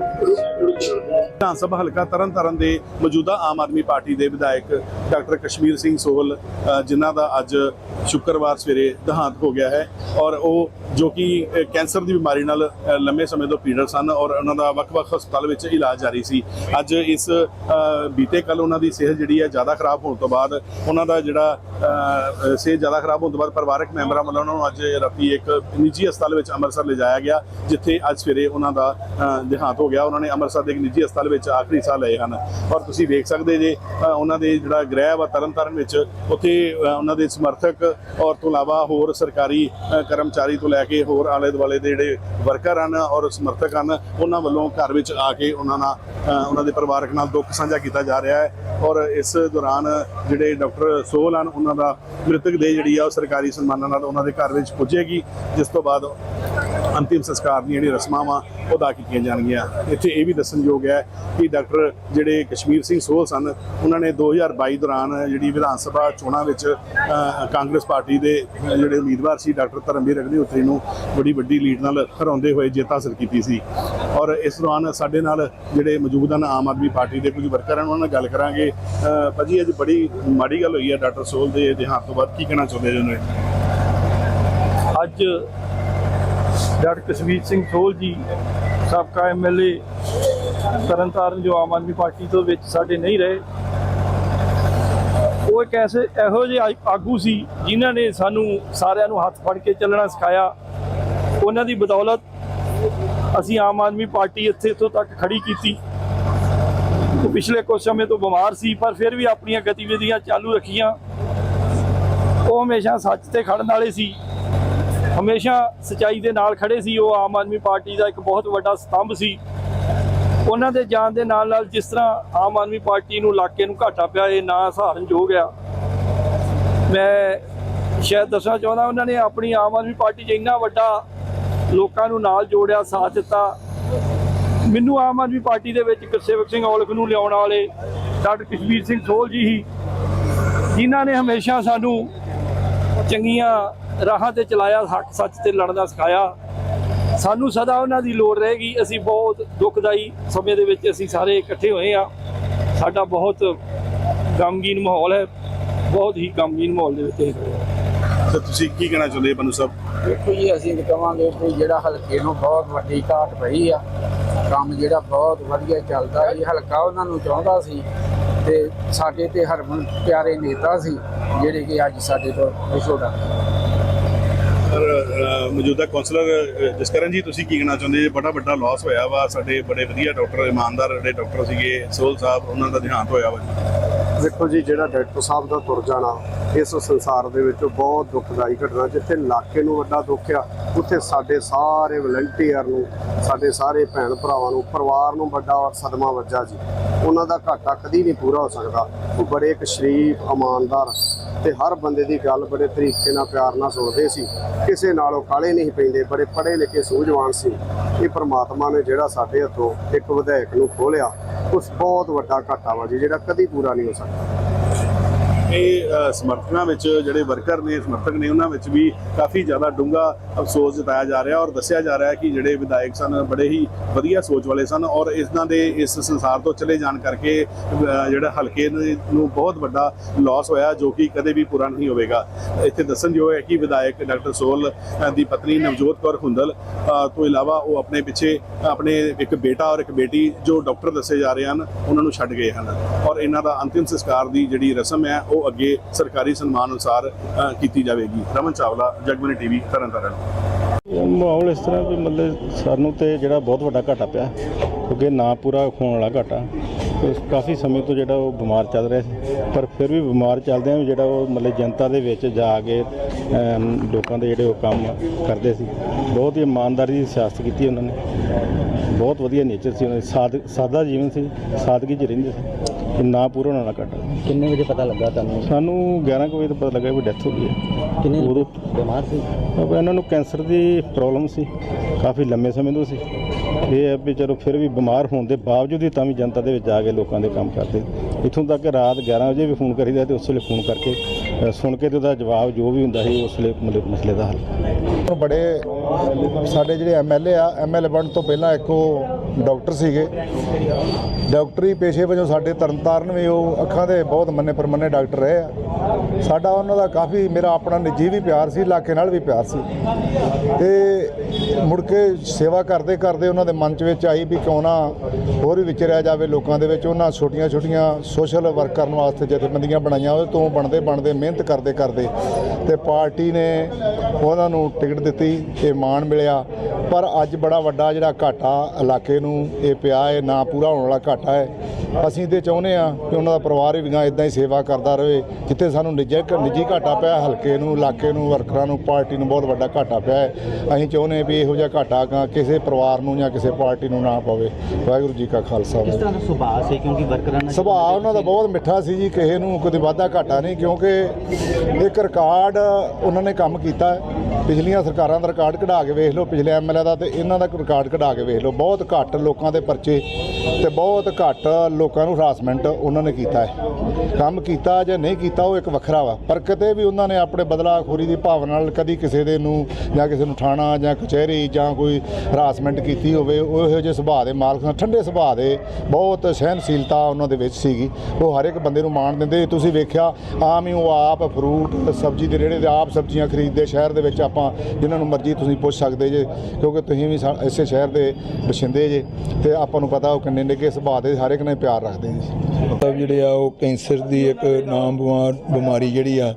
ਵਿਧਾਨ ਸਭਾ ਹਲਕਾ ਤਰਨਤਾਰਨ ਦੇ ਮੌਜੂਦਾ ਆਮ ਆਦਮੀ ਪਾਰਟੀ ਦੇ ਵਿਧਾਇਕ ਡਾਕਟਰ ਕਸ਼ਮੀਰ ਸਿੰਘ ਸੋਹਲ ਜਿਨ੍ਹਾਂ ਦਾ ਅੱਜ ਸ਼ੁੱਕਰਵਾਰ ਸਵੇਰੇ ਦੇਹਾਂਤ ਹੋ ਗਿਆ ਹੈ ਔਰ ਉਹ ਜੋ ਕਿ ਕੈਂਸਰ ਦੀ ਬਿਮਾਰੀ ਨਾਲ ਲੰਮੇ ਸਮੇਂ ਤੋਂ ਪੀੜਤ ਸਨ ਔਰ ਉਹਨਾਂ ਦਾ ਵੱਖ-ਵੱਖ ਹਸਪਤਾਲ ਵਿੱਚ ਇਲਾਜ ਜਾਰੀ ਸੀ। ਅੱਜ ਇਸ ਬੀਤੇ ਕੱਲ ਉਹਨਾਂ ਦੀ ਸਿਹਤ ਜਿਹੜੀ ਹੈ ਜ਼ਿਆਦਾ ਖਰਾਬ ਹੋਣ ਤੋਂ ਬਾਅਦ ਉਹਨਾਂ ਦਾ ਜਿਹੜਾ ਸਿਹਤ ਜ਼ਿਆਦਾ ਖਰਾਬ ਹੋਣ ਤੋਂ ਬਾਅਦ ਪਰਿਵਾਰਕ ਮੈਂਬਰਾਂ ਵੱਲੋਂ ਉਹਨਾਂ ਨੂੰ ਅੱਜ ਰਾਤੀ ਇੱਕ ਨਿੱਜੀ ਹਸਪਤਾਲ ਵਿੱਚ ਅੰਮ੍ਰਿਤਸਰ ਲਿਜਾਇਆ ਗਿਆ, ਜਿੱਥੇ ਅੱਜ ਸਵੇਰੇ ਉਹਨਾਂ ਦਾ ਦੇਹਾਂਤ ਹੋ ਗਿਆ ਉਹਨਾਂ ਨੇ ਅੰਮ੍ਰਿਤਸਰ ਦੇ ਇੱਕ ਨਿੱਜੀ ਹਸਪਤਾਲ ਵਿੱਚ ਆਖਰੀ ਸਾਹ ਲਏ ਹਨ। ਔਰ ਤੁਸੀਂ ਵੇਖ ਸਕਦੇ ਜੇ ਉਹਨਾਂ ਦੇ ਜਿਹੜਾ ਗ੍ਰਹਿ ਵਾ ਤਰਨਤਾਰਨ ਵਿੱਚ, ਉੱਥੇ ਉਹਨਾਂ ਦੇ ਸਮਰਥਕ ਔਰ ਤੋਂ ਇਲਾਵਾ ਹੋਰ ਸਰਕਾਰੀ ਕਰਮਚਾਰੀ ਤੋਂ ਲੈ ਕੇ ਹੋਰ ਆਲੇ ਦੁਆਲੇ ਦੇ ਜਿਹੜੇ ਵਰਕਰ ਹਨ ਔਰ ਸਮਰਥਕ ਹਨ, ਉਹਨਾਂ ਵੱਲੋਂ ਘਰ ਵਿੱਚ ਆ ਕੇ ਉਹਨਾਂ ਨਾਲ ਉਹਨਾਂ ਦੇ ਪਰਿਵਾਰਕ ਨਾਲ ਦੁੱਖ ਸਾਂਝਾ ਕੀਤਾ ਜਾ ਰਿਹਾ ਹੈ। ਔਰ ਇਸ ਦੌਰਾਨ ਜਿਹੜੇ ਡਾਕਟਰ ਸੋਹਲ ਹਨ, ਉਹਨਾਂ ਦਾ ਮ੍ਰਿਤਕ ਦੇ ਜਿਹੜੀ ਆ ਉਹ ਸਰਕਾਰੀ ਸਨਮਾਨਾਂ ਨਾਲ ਉਹਨਾਂ ਦੇ ਘਰ ਵਿੱਚ ਪੁੱਜੇਗੀ, ਜਿਸ ਤੋਂ ਬਾਅਦ ਅੰਤਿਮ ਸੰਸਕਾਰ ਦੀਆਂ ਜਿਹੜੀਆਂ ਰਸਮਾਂ ਵਾ ਉਹ ਅਦਾ ਕੀਤੀਆਂ ਜਾਣਗੀਆਂ। ਇੱਥੇ ਇਹ ਵੀ ਦੱਸਣਯੋਗ ਹੈ ਕਿ ਡਾਕਟਰ ਜਿਹੜੇ ਕਸ਼ਮੀਰ ਸਿੰਘ ਸੋਹਲ ਸਨ ਉਹਨਾਂ ਨੇ 2022 ਦੌਰਾਨ ਜਿਹੜੀ ਵਿਧਾਨ ਸਭਾ ਚੋਣਾਂ ਵਿੱਚ ਕਾਂਗਰਸ ਪਾਰਟੀ ਦੇ ਜਿਹੜੇ ਉਮੀਦਵਾਰ ਸੀ ਡਾਕਟਰ ਧਰਮਵੀਰ ਅਗਨੀਹੋਤਰੀ ਨੂੰ ਬੜੀ ਵੱਡੀ ਲੀਡ ਨਾਲ ਹਰਾਉਂਦੇ ਹੋਏ ਜਿੱਤ ਹਾਸਲ ਕੀਤੀ ਸੀ। ਔਰ ਇਸ ਦੌਰਾਨ ਸਾਡੇ ਨਾਲ ਜਿਹੜੇ ਮੌਜੂਦ ਹਨ ਆਮ ਆਦਮੀ ਪਾਰਟੀ ਦੇ ਕੁਝ ਵਰਕਰ ਹਨ ਉਹਨਾਂ ਨਾਲ ਗੱਲ ਕਰਾਂਗੇ। ਅ, ਭਾਜੀ ਅੱਜ ਬੜੀ ਮਾੜੀ ਗੱਲ ਹੋਈ ਹੈ ਡਾਕਟਰ ਸੋਹਲ ਦੇ ਦੇਹਾਂਤ ਤੋਂ ਬਾਅਦ। ਕੀ ਕਹਿਣਾ ਚਾਹੁੰਦੇ ਜੀ ਉਹਨੇ ਅੱਜ ਡਾਕਟਰ ਕਸ਼ਮੀਰ ਸਿੰਘ ਸੋਹਲ ਜੀ, ਸਾਬਕਾ ਐਮਐਲਏ ਤਰਨਤਾਰਨ ਜੋ ਆਮ ਆਦਮੀ ਪਾਰਟੀ ਤੋਂ ਵਿੱਚ ਸਾਡੇ ਨਹੀਂ ਰਹੇ। ਉਹ ਇੱਕ ਐਸੇ ਇਹੋ ਜਿਹੇ ਆਗੂ ਸੀ ਜਿਨ੍ਹਾਂ ਨੇ ਸਾਨੂੰ ਸਾਰਿਆਂ ਨੂੰ ਹੱਥ ਫੜ ਕੇ ਚੱਲਣਾ ਸਿਖਾਇਆ। ਉਹਨਾਂ ਦੀ ਬਦੌਲਤ ਅਸੀਂ ਆਮ ਆਦਮੀ ਪਾਰਟੀ ਇੱਥੇ ਇੱਥੋਂ ਤੱਕ ਖੜੀ ਕੀਤੀ। ਉਹ ਪਿਛਲੇ ਕੁਝ ਸਮੇਂ ਤੋਂ ਬਿਮਾਰ ਸੀ, ਪਰ ਫਿਰ ਵੀ ਆਪਣੀਆਂ ਗਤੀਵਿਧੀਆਂ ਚਾਲੂ ਰੱਖੀਆਂ। ਉਹ ਹਮੇਸ਼ਾ ਸੱਚ ਤੇ ਖੜਨ ਵਾਲੇ ਸੀ। ਹਮੇਸ਼ਾ ਸਚਾਈ ਦੇ ਨਾਲ ਖੜੇ ਸੀ, ਉਹ ਆਮ ਆਦਮੀ ਪਾਰਟੀ ਦਾ ਇੱਕ ਬਹੁਤ ਵੱਡਾ ਸਤੰਭ ਸੀ। ਉਹਨਾਂ ਦੇ ਜਾਣ ਦੇ ਨਾਲ ਨਾਲ ਜਿਸ ਤਰ੍ਹਾਂ ਆਮ ਆਦਮੀ ਪਾਰਟੀ ਨੂੰ ਇਲਾਕੇ ਨੂੰ ਘਾਟਾ ਪਿਆ, ਇਹ ਨਾ ਸਹਾਰਨਯੋਗ ਆ। ਮੈਂ ਸ਼ਾਇਦ ਦੱਸਣਾ ਚਾਹੁੰਦਾ, ਉਹਨਾਂ ਨੇ ਆਪਣੀ ਆਮ ਆਦਮੀ ਪਾਰਟੀ 'ਚ ਇੰਨਾ ਵੱਡਾ ਲੋਕਾਂ ਨੂੰ ਨਾਲ ਜੋੜਿਆ, ਸਾਥ ਦਿੱਤਾ। ਮੈਨੂੰ ਆਮ ਆਦਮੀ ਪਾਰਟੀ ਦੇ ਵਿੱਚ ਗੁਰਸੇਵਕ ਸਿੰਘ ਔਲਖ ਨੂੰ ਲਿਆਉਣ ਵਾਲੇ ਡਾਕਟਰ ਕਸ਼ਮੀਰ ਸਿੰਘ ਸੋਹਲ ਜੀ ਹੀ, ਜਿਨ੍ਹਾਂ ਨੇ ਹਮੇਸ਼ਾ ਸਾਨੂੰ ਚੰਗੀਆਂ ਰਾਹਾਂ ਤੇ ਚਲਾਇਆ ਹੱਕ ਸੱਚ ਤੇ ਲੜਨਾ ਸਿਖਾਇਆ। ਸਾਨੂੰ ਸਦਾ ਉਹਨਾਂ ਦੀ ਲੋੜ ਰਹੇਗੀ। ਅਸੀਂ ਬਹੁਤ ਦੁਖਦਾਈ ਸਮੇਂ ਦੇ ਵਿੱਚ ਅਸੀਂ ਸਾਰੇ ਇਕੱਠੇ ਹੋਏ ਆ ਸਾਡਾ ਬਹੁਤ ਗਮਗੀਨ ਮਾਹੌਲ ਹੈ। ਬਹੁਤ ਹੀ ਗਮਗੀਨ ਮਾਹੌਲ ਦੇ ਵਿੱਚ ਤੇ ਤੁਸੀਂ ਕੀ ਕਹਿਣਾ ਚਾਹੁੰਦੇ ਬਨੂ ਸਾਹਿਬ? ਦੇਖੋ ਜੀ ਅਸੀਂ ਕਹਾਂਗੇ ਕਿ ਜਿਹੜਾ ਹਲਕੇ ਨੂੰ ਬਹੁਤ ਵੱਡੀ ਘਾਟ ਪਈ ਆ ਕੰਮ ਜਿਹੜਾ ਬਹੁਤ ਵਧੀਆ ਚੱਲਦਾ ਇਹ ਹਲਕਾ ਉਹਨਾਂ ਨੂੰ ਚਾਹੁੰਦਾ ਸੀ ਤੇ ਸਾਡੇ ਤੇ ਹਰਮਨ ਪਿਆਰੇ ਨੇਤਾ ਸੀ ਜਿਹੜੇ ਕਿ ਅੱਜ ਸਾਡੇ ਤੋਂ ਵਿਛੋੜਾ ਮੌਜੂਦਾ ਕਾਉਂਸਲਰ ਜਸਕਰਨ ਜੀ, ਤੁਸੀਂ ਕੀ ਕਹਿਣਾ ਚਾਹੁੰਦੇ? ਜੀ ਬੜਾ ਵੱਡਾ ਲਾਸ ਹੋਇਆ ਵਾ। ਸਾਡੇ ਬੜੇ ਵਧੀਆ ਡਾਕਟਰ ਇਮਾਨਦਾਰ ਜਿਹੜੇ ਡਾਕਟਰ ਸੀਗੇ ਸੋਹਲ ਸਾਹਿਬ, ਉਹਨਾਂ ਦਾ ਦੇਹਾਂਤ ਹੋਇਆ ਵਾ ਦੇਖੋ ਜੀ, ਜਿਹੜਾ ਡਾਕਟਰ ਸਾਹਿਬ ਦਾ ਤੁਰ ਜਾਣਾ ਇਸ ਸੰਸਾਰ ਦੇ ਵਿੱਚ ਬਹੁਤ ਦੁਖਦਾਈ ਘਟਨਾ, ਜਿੱਥੇ ਇਲਾਕੇ ਨੂੰ ਵੱਡਾ ਦੁੱਖ ਆ, ਉੱਥੇ ਸਾਡੇ ਸਾਰੇ ਵਲੰਟੀਅਰ ਨੂੰ, ਸਾਡੇ ਸਾਰੇ ਭੈਣ ਭਰਾਵਾਂ ਨੂੰ, ਪਰਿਵਾਰ ਨੂੰ ਵੱਡਾ ਸਦਮਾ ਵੱਜਾ ਜੀ। ਉਹਨਾਂ ਦਾ ਘਾਟਾ ਕਦੀ ਨਹੀਂ ਪੂਰਾ ਹੋ ਸਕਦਾ। ਉਹ ਬੜੇ ਇੱਕ ਸ਼ਰੀਫ, ਇਮਾਨਦਾਰ ਤੇ ਹਰ ਬੰਦੇ ਦੀ ਗੱਲ ਬੜੇ ਤਰੀਕੇ ਨਾਲ, ਪਿਆਰ ਨਾਲ ਸੁਣਦੇ ਸੀ। ਕਿਸੇ ਨਾਲੋਂ ਕਾਲੇ ਨਹੀਂ ਪੈਂਦੇ, ਬੜੇ ਪੜ੍ਹੇ ਲਿਖੇ, ਸੂਝਵਾਨ ਸੀ। ਇਹ ਪ੍ਰਮਾਤਮਾ ਨੇ ਜਿਹੜਾ ਸਾਡੇ ਹੱਥੋਂ ਇੱਕ ਵਿਧਾਇਕ ਨੂੰ ਖੋਲਿਆ ਉਸ ਬਹੁਤ ਵੱਡਾ ਘਾਟਾ ਵਾ ਜੀ ਜਿਹੜਾ ਕਦੀ ਪੂਰਾ ਨਹੀਂ ਹੋ ਸਕਦਾ। ਇਹ ਸਮਰਥਕਾਂ ਵਿੱਚ ਜਿਹੜੇ ਵਰਕਰ ਨੇ, ਸਮਰਥਕ ਨੇ, ਉਹਨਾਂ ਵਿੱਚ ਵੀ ਕਾਫੀ ਜ਼ਿਆਦਾ ਡੂੰਘਾ ਅਫਸੋਸ ਜਤਾਇਆ ਜਾ ਰਿਹਾ ਔਰ ਦੱਸਿਆ ਜਾ ਰਿਹਾ ਕਿ ਜਿਹੜੇ ਵਿਧਾਇਕ ਸਨ, ਬੜੇ ਹੀ ਵਧੀਆ ਸੋਚ ਵਾਲੇ ਸਨ ਔਰ ਇਸਨਾਂ ਦੇ ਇਸ ਸੰਸਾਰ ਤੋਂ ਚਲੇ ਜਾਣ ਕਰਕੇ ਜਿਹੜਾ ਹਲਕੇ ਨੂੰ ਬਹੁਤ ਵੱਡਾ ਲਾਸ ਹੋਇਆ ਜੋ ਕਿ ਕਦੇ ਵੀ ਪੂਰਾ ਨਹੀਂ ਹੋਵੇਗਾ। ਇੱਥੇ ਦੱਸਣਯੋਗ ਹੈ ਕਿ ਵਿਧਾਇਕ ਡਾਕਟਰ ਸੋਲ ਦੀ ਪਤਨੀ ਨਵਜੋਤ ਕੌਰ ਹੁੰਦਲ ਤੋਂ ਇਲਾਵਾ ਉਹ ਆਪਣੇ ਪਿੱਛੇ, ਆਪਣੇ ਇੱਕ ਬੇਟਾ ਔਰ ਇੱਕ ਬੇਟੀ ਜੋ ਡਾਕਟਰ ਦੱਸੇ ਜਾ ਰਹੇ ਹਨ, ਉਹਨਾਂ ਨੂੰ ਛੱਡ ਗਏ ਹਨ ਔਰ ਇਹਨਾਂ ਦਾ ਅੰਤਿਮ ਸੰਸਕਾਰ ਦੀ ਜਿਹੜੀ ਰਸਮ ਹੈ, ਉਹ ਉਹ ਅੱਗੇ ਸਰਕਾਰੀ ਸਨਮਾਨ ਅਨੁਸਾਰ ਕੀਤੀ ਜਾਵੇਗੀ। ਰਮਨ ਚਾਵਲਾ, ਜਗਮਨੀ ਟੀਵੀ, ਤਰਨਤਾਰਨ। ਇਹ ਮਾਹੌਲ ਇਸ ਤਰ੍ਹਾਂ ਵੀ ਮਤਲਬ ਸਾਨੂੰ ਤੇ ਜਿਹੜਾ ਬਹੁਤ ਵੱਡਾ ਘਾਟਾ ਪਿਆ, ਕਿਉਂਕਿ ਨਾ ਪੂਰਾ ਹੋਣ ਵਾਲਾ ਘਾਟਾ, ਤੇ ਕਾਫੀ ਸਮੇਂ ਤੋਂ ਜਿਹੜਾ ਉਹ ਬਿਮਾਰ ਚੱਲ ਰਿਹਾ ਸੀ। ਪਰ ਫਿਰ ਵੀ ਬਿਮਾਰ ਚੱਲਦਿਆਂ ਵੀ ਜਿਹੜਾ ਉਹ ਮਤਲਬ ਜਨਤਾ ਦੇ ਵਿੱਚ ਜਾ ਕੇ ਲੋਕਾਂ ਦੇ ਜਿਹੜੇ ਉਹ ਕੰਮ ਕਰਦੇ ਸੀ। ਬਹੁਤ ਹੀ ਇਮਾਨਦਾਰੀ ਦੀ ਸਿਆਸਤ ਕੀਤੀ ਉਹਨਾਂ ਨੇ। ਬਹੁਤ ਵਧੀਆ ਨੇਚਰ ਸੀ ਉਹਨਾਂ ਦਾ। ਸਾਦ ਸਾਦਾ ਜੀਵਨ ਸੀ, ਸਾਦਗੀ 'ਚ ਰਹਿੰਦੇ ਸੀ। ਨਾ ਪੂਰਾ ਹੋਣ ਘਾਟਾ। ਕਿੰਨੇ ਵਜੇ ਪਤਾ ਲੱਗਾ ਤੁਹਾਨੂੰ? ਸਾਨੂੰ 11 ਕੁ ਵਜੇ ਤੋਂ ਪਤਾ ਲੱਗਾ ਵੀ ਡੈਥ ਹੋ ਗਈ ਹੈ। ਕਿੰਨੇ ਉਦੋਂ। ਬਿਮਾਰ ਸੀ? ਅਬ ਇਹਨਾਂ ਨੂੰ ਕੈਂਸਰ ਦੀ ਪ੍ਰੋਬਲਮ ਸੀ। ਕਾਫੀ ਲੰਮੇ ਸਮੇਂ ਤੋਂ ਸੀ। ਇਹ ਹੈ ਵੀ ਚਲੋ ਫਿਰ ਵੀ ਬਿਮਾਰ ਹੋਣ ਦੇ ਬਾਵਜੂਦ ਹੀ ਤਾਂ ਵੀ ਜਨਤਾ ਦੇ ਵਿੱਚ ਜਾ ਕੇ ਲੋਕਾਂ ਦੇ ਕੰਮ ਕਰਦੇ। ਇਥੋਂ ਤੱਕ ਰਾਤ 11 ਵਜੇ ਵੀ ਫੋਨ ਕਰੀਦਾ ਤੇ ਉਸ ਵੇਲੇ ਫੋਨ ਕਰਕੇ ਅ, ਸੁਣ ਕੇ ਤੇ ਉਹਦਾ ਜਵਾਬ ਜੋ ਵੀ ਹੁੰਦਾ ਸੀ ਉਸ ਵੇਲੇ ਮਤਲਬ ਮਸਲੇ ਦਾ ਹੱਲ। ਹੁਣ ਬੜੇ ਸਾਡੇ ਜਿਹੜੇ ਐਮਐਲਏ ਆ ਐਮਐਲਏ ਬਣਨ ਤੋਂ ਪਹਿਲਾਂ ਇੱਕ ਉਹ ਡਾਕਟਰ ਸੀਗੇ। ਡਾਕਟਰੀ ਪੇਸ਼ੇ ਵਜੋਂ ਸਾਡੇ ਤਰਨਤਾਰਨ ਵੀ ਉਹ ਅੱਖਾਂ ਦੇ ਬਹੁਤ ਮੰਨੇ ਪਰਮੰਨੇ ਡਾਕਟਰ ਰਹੇ ਆ। ਸਾਡਾ ਉਹਨਾਂ ਦਾ ਕਾਫੀ ਮੇਰਾ ਆਪਣਾ ਨਿੱਜੀ ਵੀ ਪਿਆਰ ਸੀ ਇਲਾਕੇ ਨਾਲ ਵੀ ਪਿਆਰ ਸੀ। ਤੇ ਮੁੜ ਕੇ ਸੇਵਾ ਕਰਦੇ ਕਰਦੇ ਉਹਨਾਂ ਦੇ ਮਨ ਚ ਵਿੱਚ ਆਈ ਵੀ ਕਿਉਂ ਨਾ ਹੋਰ ਵੀ ਵਿਚਰਿਆ ਜਾਵੇ ਲੋਕਾਂ ਦੇ ਵਿੱਚ, ਉਹਨਾਂ ਛੋਟੀਆਂ ਛੋਟੀਆਂ ਸੋਸ਼ਲ ਵਰਕ ਕਰਨ ਵਾਸਤੇ ਜਥੇਬੰਦੀਆਂ ਬਣਾਈਆਂ, ਉਹਦੇ ਤੋਂ ਬਣਦੇ ਬਣਦੇ ਮਿਹਨਤ ਕਰਦੇ ਕਰਦੇ ਤੇ ਪਾਰਟੀ ਨੇ ਉਹਨਾਂ ਨੂੰ ਟਿਕਟ ਦਿੱਤੀ ਤੇ ਮਾਣ ਮਿਲਿਆ। ਪਰ ਅੱਜ ਬੜਾ ਵੱਡਾ ਜਿਹੜਾ ਘਾਟਾ ਇਲਾਕੇ ਨੂੰ ਇਹ ਪਿਆ ਹੈ, ਨਾ ਪੂਰਾ ਹੋਣ ਵਾਲਾ ਘਾਟਾ ਹੈ। ਅਸੀਂ ਤੇ ਚਾਹੁੰਦੇ ਆ ਕਿ ਉਹਨਾਂ ਦਾ ਪਰਿਵਾਰ ਵੀ ਗਾਂ ਇਦਾਂ ਹੀ ਸੇਵਾ ਕਰਦਾ ਰਹੇ ਜਿੱਥੇ ਸਾਨੂੰ ਨਿੱਜੀ ਨਿੱਜੀ ਘਾਟਾ ਪਿਆ ਹਲਕੇ ਨੂੰ ਇਲਾਕੇ ਨੂੰ ਵਰਕਰਾਂ ਨੂੰ ਪਾਰਟੀ ਨੂੰ ਬਹੁਤ ਵੱਡਾ ਘਾਟਾ ਪਿਆ ਹੈ। ਅਸੀਂ ਚਾਹੁੰਦੇ ਵੀ ਇਹੋ ਜਿਹਾ ਘਾਟਾ ਗਾਂ ਕਿਸੇ ਪਰਿਵਾਰ ਨੂੰ ਜਾਂ ਕਿਸੇ ਪਾਰਟੀ ਨੂੰ ਨਾ ਪਵੇ। ਵਾਹਿਗੁਰੂ ਜੀ ਕਾ ਖਾਲਸਾ ਕਿਸ ਤਰ੍ਹਾਂ ਦਾ ਸੁਭਾਅ ਸੀ? ਕਿਉਂਕਿ ਵਰਕਰਾਂ ਨਾਲ ਸੁਭਾਅ ਉਹਨਾਂ ਦਾ ਬਹੁਤ ਮਿੱਠਾ ਸੀ ਜੀ ਕਿਸੇ ਨੂੰ ਕਦੇ ਵਾਧਾ ਘਾਟਾ ਨਹੀਂ ਕਿਉਂਕਿ ਇੱਕ ਰਿਕਾਰਡ ਉਹਨਾਂ ਨੇ ਕੰਮ ਕੀਤਾ ਪਿਛਲੀਆਂ ਸਰਕਾਰਾਂ ਦਾ ਰਿਕਾਰਡ ਕਢਾ ਕੇ ਵੇਖ ਲਓ ਪਿਛਲੇ ਐਮਐਲਏ ਦਾ ਤੇ ਇਹਨਾਂ ਦਾ ਰਿਕਾਰਡ ਕਢਾ ਕੇ ਵੇਖ ਲਓ। ਬਹੁਤ ਘੱਟ ਲੋਕਾਂ ਦੇ ਪਰਚੇ ਤੇ ਬਹੁਤ ਘੱਟ ਲੋਕਾਂ ਨੂੰ ਹਰਾਸਮੈਂਟ ਉਹਨਾਂ ਨੇ ਕੀਤਾ ਹੈ। ਕੰਮ ਕੀਤਾ ਜਾਂ ਨਹੀਂ ਕੀਤਾ ਉਹ ਇੱਕ ਵੱਖਰਾ ਵਾ। ਪਰ ਕਿਤੇ ਵੀ ਉਹਨਾਂ ਨੇ ਆਪਣੇ ਬਦਲਾਖੋਰੀ ਦੀ ਭਾਵਨਾ ਨਾਲ ਕਦੀ ਕਿਸੇ ਦੇ ਨੂੰ ਜਾਂ ਕਿਸੇ ਨੂੰ ਠਾਣਾ ਜਾਂ ਕਚਹਿਰੀ ਜਾਂ ਕੋਈ ਹਰਾਸਮੈਂਟ ਕੀਤੀ ਹੋਵੇ, ਉਹ ਇਹੋ ਜਿਹੇ ਸੁਭਾਅ ਦੇ ਮਾਲਕ ਸਨ ਠੰਡੇ ਸੁਭਾਅ ਦੇ ਬਹੁਤ ਸਹਿਨਸ਼ੀਲਤਾ ਉਹਨਾਂ ਦੇ ਵਿੱਚ ਸੀਗੀ। ਉਹ ਹਰ ਇੱਕ ਬੰਦੇ ਨੂੰ ਮਾਣ ਦਿੰਦੇ। ਤੁਸੀਂ ਵੇਖਿਆ, ਆਮ ਹੀ ਉਹ ਆਪ ਫਰੂਟ ਸਬਜ਼ੀ ਦੇ ਰੇੜੇ ਦੇ ਆਪ ਸਬਜ਼ੀਆਂ ਖਰੀਦਦੇ। ਸ਼ਹਿਰ ਦੇ ਵਿੱਚ ਆਪਾਂ ਜਿਨ੍ਹਾਂ ਨੂੰ ਮਰਜ਼ੀ ਤੁਸੀਂ ਪੁੱਛ ਸਕਦੇ ਜੇ, ਕਿਉਂਕਿ ਤੁਸੀਂ ਵੀ ਸਾ- ਇਸੇ ਸ਼ਹਿਰ ਦੇ ਵਸਿੰਦੇ ਜੇ। ਤੇ ਆਪਾਂ ਨੂੰ ਪਤਾ ਉਹ ਕਿੰਨੇ ਨਿੱਘੇ ਸੁਭਾਅ ਦੇ ਹਰ ਇੱਕ ਨਾਲ ਪਿਆਰ ਰੱਖਦੇ ਜੀ। ਮਤਲਬ ਜਿਹੜੇ ਆ ਉਹ ਕੈਂਸਰ ਦੀ ਇੱਕ ਨਾਮ ਬਿਮਾਰ ਬਿਮਾਰੀ ਜਿਹੜੀ ਆ,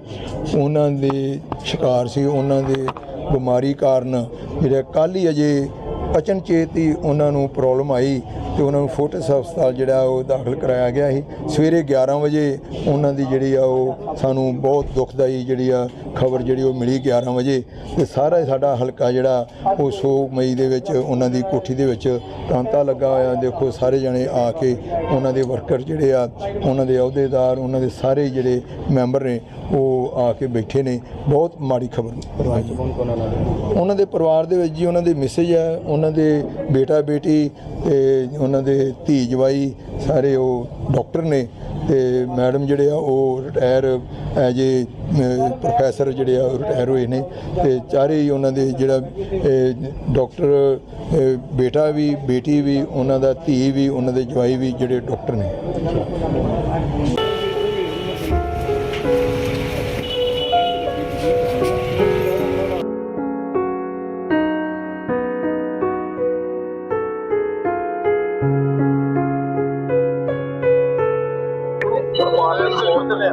ਉਹਨਾਂ ਦੇ ਸ਼ਿਕਾਰ ਸੀ, ਉਹਨਾਂ ਦੇ ਬਿਮਾਰੀ ਕਾਰਨ ਜਿਹੜਾ ਕੱਲ੍ਹ ਹੀ ਅਜੇ ਅਚਨਚੇਤ ਹੀ ਉਹਨਾਂ ਨੂੰ ਪ੍ਰੋਬਲਮ ਆਈ ਤੇ ਉਹਨਾਂ ਨੂੰ ਫੋਰਟਿਸ ਹਸਪਤਾਲ ਜਿਹੜਾ ਉਹ ਦਾਖਲ ਕਰਾਇਆ ਗਿਆ ਸੀ। ਸਵੇਰੇ 11 ਵਜੇ ਉਹਨਾਂ ਦੀ ਜਿਹੜੀ ਆ ਉਹ ਸਾਨੂੰ ਬਹੁਤ ਦੁਖਦਾਈ ਜਿਹੜੀ ਆ ਖਬਰ ਜਿਹੜੀ ਉਹ ਮਿਲੀ 11 ਵਜੇ ਤੇ ਸਾਰਾ ਸਾਡਾ ਹਲਕਾ ਜਿਹੜਾ ਉਹ 100 ਮਈ ਦੇ ਵਿੱਚ ਉਹਨਾਂ ਦੀ ਕੋਠੀ ਦੇ ਵਿੱਚ ਤਾਂਤਾ ਲੱਗਾ ਹੋਇਆ। ਦੇਖੋ ਸਾਰੇ ਜਣੇ ਆ ਕੇ ਉਹਨਾਂ ਦੇ ਵਰਕਰ ਜਿਹੜੇ ਆ ਉਹਨਾਂ ਦੇ ਅਹੁਦੇਦਾਰ ਉਹਨਾਂ ਦੇ ਸਾਰੇ ਜਿਹੜੇ ਮੈਂਬਰ ਨੇ ਉਹ ਆ ਕੇ ਬੈਠੇ ਨੇ। ਬਹੁਤ ਮਾੜੀ ਖਬਰ। ਉਹਨਾਂ ਦੇ ਪਰਿਵਾਰ ਦੇ ਵਿੱਚ ਜੀ ਉਹਨਾਂ ਦੇ ਮਿਸੇਜ ਹੈ ਉਹਨਾਂ ਦੇ ਬੇਟਾ ਬੇਟੀ ਤੇ ਉਹਨਾਂ ਦੇ ਧੀ ਜਵਾਈ ਸਾਰੇ ਉਹ ਡਾਕਟਰ ਨੇ ਤੇ ਮੈਡਮ ਜਿਹੜੇ ਆ ਉਹ ਰਿਟਾਇਰ ਐਜ ਏ ਪ੍ਰੋਫੈਸਰ ਜਿਹੜੇ ਆ ਰਿਟਾਇਰ ਹੋਏ ਨੇ ਤੇ ਚਾਰੇ ਹੀ ਉਹਨਾਂ ਦੇ ਜਿਹੜਾ ਡਾਕਟਰ ਬੇਟਾ ਵੀ, ਬੇਟੀ ਵੀ, ਉਹਨਾਂ ਦਾ ਧੀ ਵੀ, ਉਹਨਾਂ ਦੇ ਜਵਾਈ ਵੀ ਜਿਹੜੇ ਡਾਕਟਰ ਨੇ।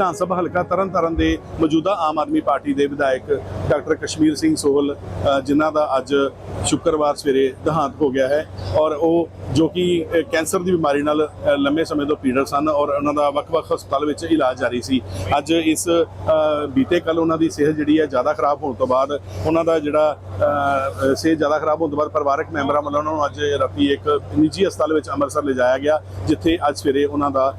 ਵਿਧਾਨ ਸਭਾ ਹਲਕਾ ਤਰਨਤਾਰਨ ਦੇ ਮੌਜੂਦਾ ਆਮ ਆਦਮੀ ਪਾਰਟੀ ਦੇ ਵਿਧਾਇਕ ਡਾਕਟਰ ਕਸ਼ਮੀਰ ਸਿੰਘ ਸੋਹਲ ਜਿਨ੍ਹਾਂ ਦਾ ਅੱਜ ਸ਼ੁੱਕਰਵਾਰ ਸਵੇਰੇ ਦੇਹਾਂਤ ਹੋ ਗਿਆ ਹੈ ਔਰ ਉਹ ਜੋ ਕਿ ਕੈਂਸਰ ਦੀ ਬਿਮਾਰੀ ਨਾਲ ਲੰਮੇ ਸਮੇਂ ਤੋਂ ਪੀੜਤ ਸਨ ਔਰ ਉਹਨਾਂ ਦਾ ਵੱਖ-ਵੱਖ ਹਸਪਤਾਲ ਵਿੱਚ ਇਲਾਜ ਜਾਰੀ ਸੀ। ਅੱਜ ਇਸ ਬੀਤੇ ਕੱਲ ਉਹਨਾਂ ਦੀ ਸਿਹਤ ਜਿਹੜੀ ਹੈ ਜ਼ਿਆਦਾ ਖਰਾਬ ਹੋਣ ਤੋਂ ਬਾਅਦ ਉਹਨਾਂ ਦਾ ਜਿਹੜਾ ਸਿਹਤ ਜ਼ਿਆਦਾ ਖਰਾਬ ਹੋਣ ਤੋਂ ਬਾਅਦ ਪਰਿਵਾਰਕ ਮੈਂਬਰਾਂ ਵੱਲੋਂ ਉਹਨਾਂ ਨੂੰ ਅੱਜ ਰਾਤੀ ਇੱਕ ਨਿੱਜੀ ਹਸਪਤਾਲ ਵਿੱਚ ਅੰਮ੍ਰਿਤਸਰ ਲਿਜਾਇਆ ਗਿਆ, ਜਿੱਥੇ ਅੱਜ ਸਵੇਰੇ ਉਹਨਾਂ ਦਾ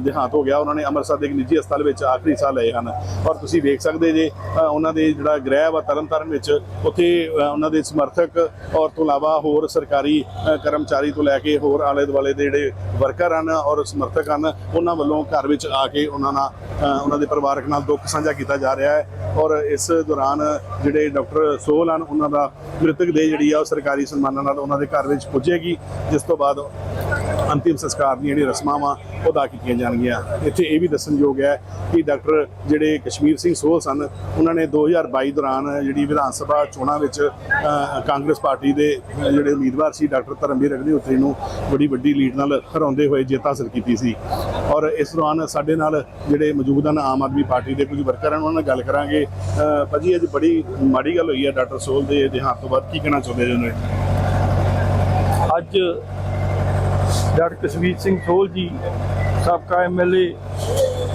ਦੇਹਾਂਤ ਹੋ ਗਿਆ। ਉਹਨਾਂ ਨੇ ਅੰਮ੍ਰਿਤਸਰ ਦੇ ਇੱਕ ਨਿੱਜੀ ਹਸਪਤਾਲ ਵਿੱਚ ਆਖਰੀ ਸਾਹ ਲਏ ਹਨ। ਔਰ ਤੁਸੀਂ ਵੇਖ ਸਕਦੇ ਜੇ ਉਹਨਾਂ ਦੇ ਜਿਹੜਾ ਗ੍ਰਹਿ ਵਾ ਤਰਨਤਾਰਨ ਵਿੱਚ, ਉੱਥੇ ਉਹਨਾਂ ਦੇ ਸਮਰਥਕ ਔਰ ਤੋਂ ਇਲਾਵਾ ਹੋਰ ਸਰਕਾਰੀ ਕਰਮਚਾਰੀ ਤੋਂ ਲੈ ਕੇ ਹੋਰ ਆਲੇ ਦੁਆਲੇ ਦੇ ਜਿਹੜੇ ਵਰਕਰ ਹਨ ਔਰ ਸਮਰਥਕ ਹਨ, ਉਹਨਾਂ ਵੱਲੋਂ ਘਰ ਵਿੱਚ ਆ ਕੇ ਉਹਨਾਂ ਨਾਲ ਉਹਨਾਂ ਦੇ ਪਰਿਵਾਰਕ ਨਾਲ ਦੁੱਖ ਸਾਂਝਾ ਕੀਤਾ ਜਾ ਰਿਹਾ ਹੈ। ਔਰ ਇਸ ਦੌਰਾਨ ਜਿਹੜੇ ਡਾਕਟਰ ਸੋਹਲ ਹਨ, ਉਹਨਾਂ ਦਾ ਮ੍ਰਿਤਕ ਦੇ ਜਿਹੜੀ ਆ ਉਹ ਸਰਕਾਰੀ ਸਨਮਾਨਾਂ ਨਾਲ ਉਹਨਾਂ ਦੇ ਘਰ ਵਿੱਚ ਪੁੱਜੇਗੀ, ਜਿਸ ਤੋਂ ਬਾਅਦ ਅੰਤਿਮ ਸੰਸਕਾਰ ਦੀਆਂ ਜਿਹੜੀਆਂ ਰਸਮਾਂ ਵਾ, ਉਹ ਅਦਾ ਕੀਤੀਆਂ ਜਾਣਗੀਆਂ। ਇੱਥੇ ਇਹ ਵੀ ਦੱਸਣਯੋਗ ਹੈ ਕਿ ਡਾਕਟਰ ਜਿਹੜੇ ਕਸ਼ਮੀਰ ਸਿੰਘ ਸੋਹਲ ਸਨ ਉਹਨਾਂ ਨੇ 2022 ਦੌਰਾਨ ਜਿਹੜੀ ਵਿਧਾਨ ਸਭਾ ਚੋਣਾਂ ਵਿੱਚ ਕਾਂਗਰਸ ਪਾਰਟੀ ਦੇ ਜਿਹੜੇ ਉਮੀਦਵਾਰ ਸੀ ਡਾਕਟਰ ਧਰਮਵੀਰ ਅਗਨੀਹੋਤਰੀ ਨੂੰ ਬੜੀ ਵੱਡੀ ਲੀਡ ਨਾਲ ਹਰਾਉਂਦੇ ਹੋਏ ਜਿੱਤ ਹਾਸਲ ਕੀਤੀ ਸੀ। ਔਰ ਇਸ ਦੌਰਾਨ ਸਾਡੇ ਨਾਲ ਜਿਹੜੇ ਮੌਜੂਦ ਹਨ ਆਮ ਆਦਮੀ ਪਾਰਟੀ ਦੇ ਕੁਝ ਵਰਕਰ ਹਨ ਉਹਨਾਂ ਨਾਲ ਗੱਲ ਕਰਾਂਗੇ। ਅ, ਭਾਜੀ ਅੱਜ ਬੜੀ ਮਾੜੀ ਗੱਲ ਹੋਈ ਹੈ ਡਾਕਟਰ ਸੋਹਲ ਦੇ ਦੇਹਾਂਤ ਤੋਂ ਬਾਅਦ ਕੀ ਕਹਿਣਾ ਚਾਹੁੰਦੇ ਜੀ ਉਹਨੇ? ਅੱਜ ਡਾਕਟਰ ਕਸ਼ਮੀਰ ਸਿੰਘ ਸੋਹਲ ਜੀ ਸਾਬਕਾ ਐਮਐਲਏ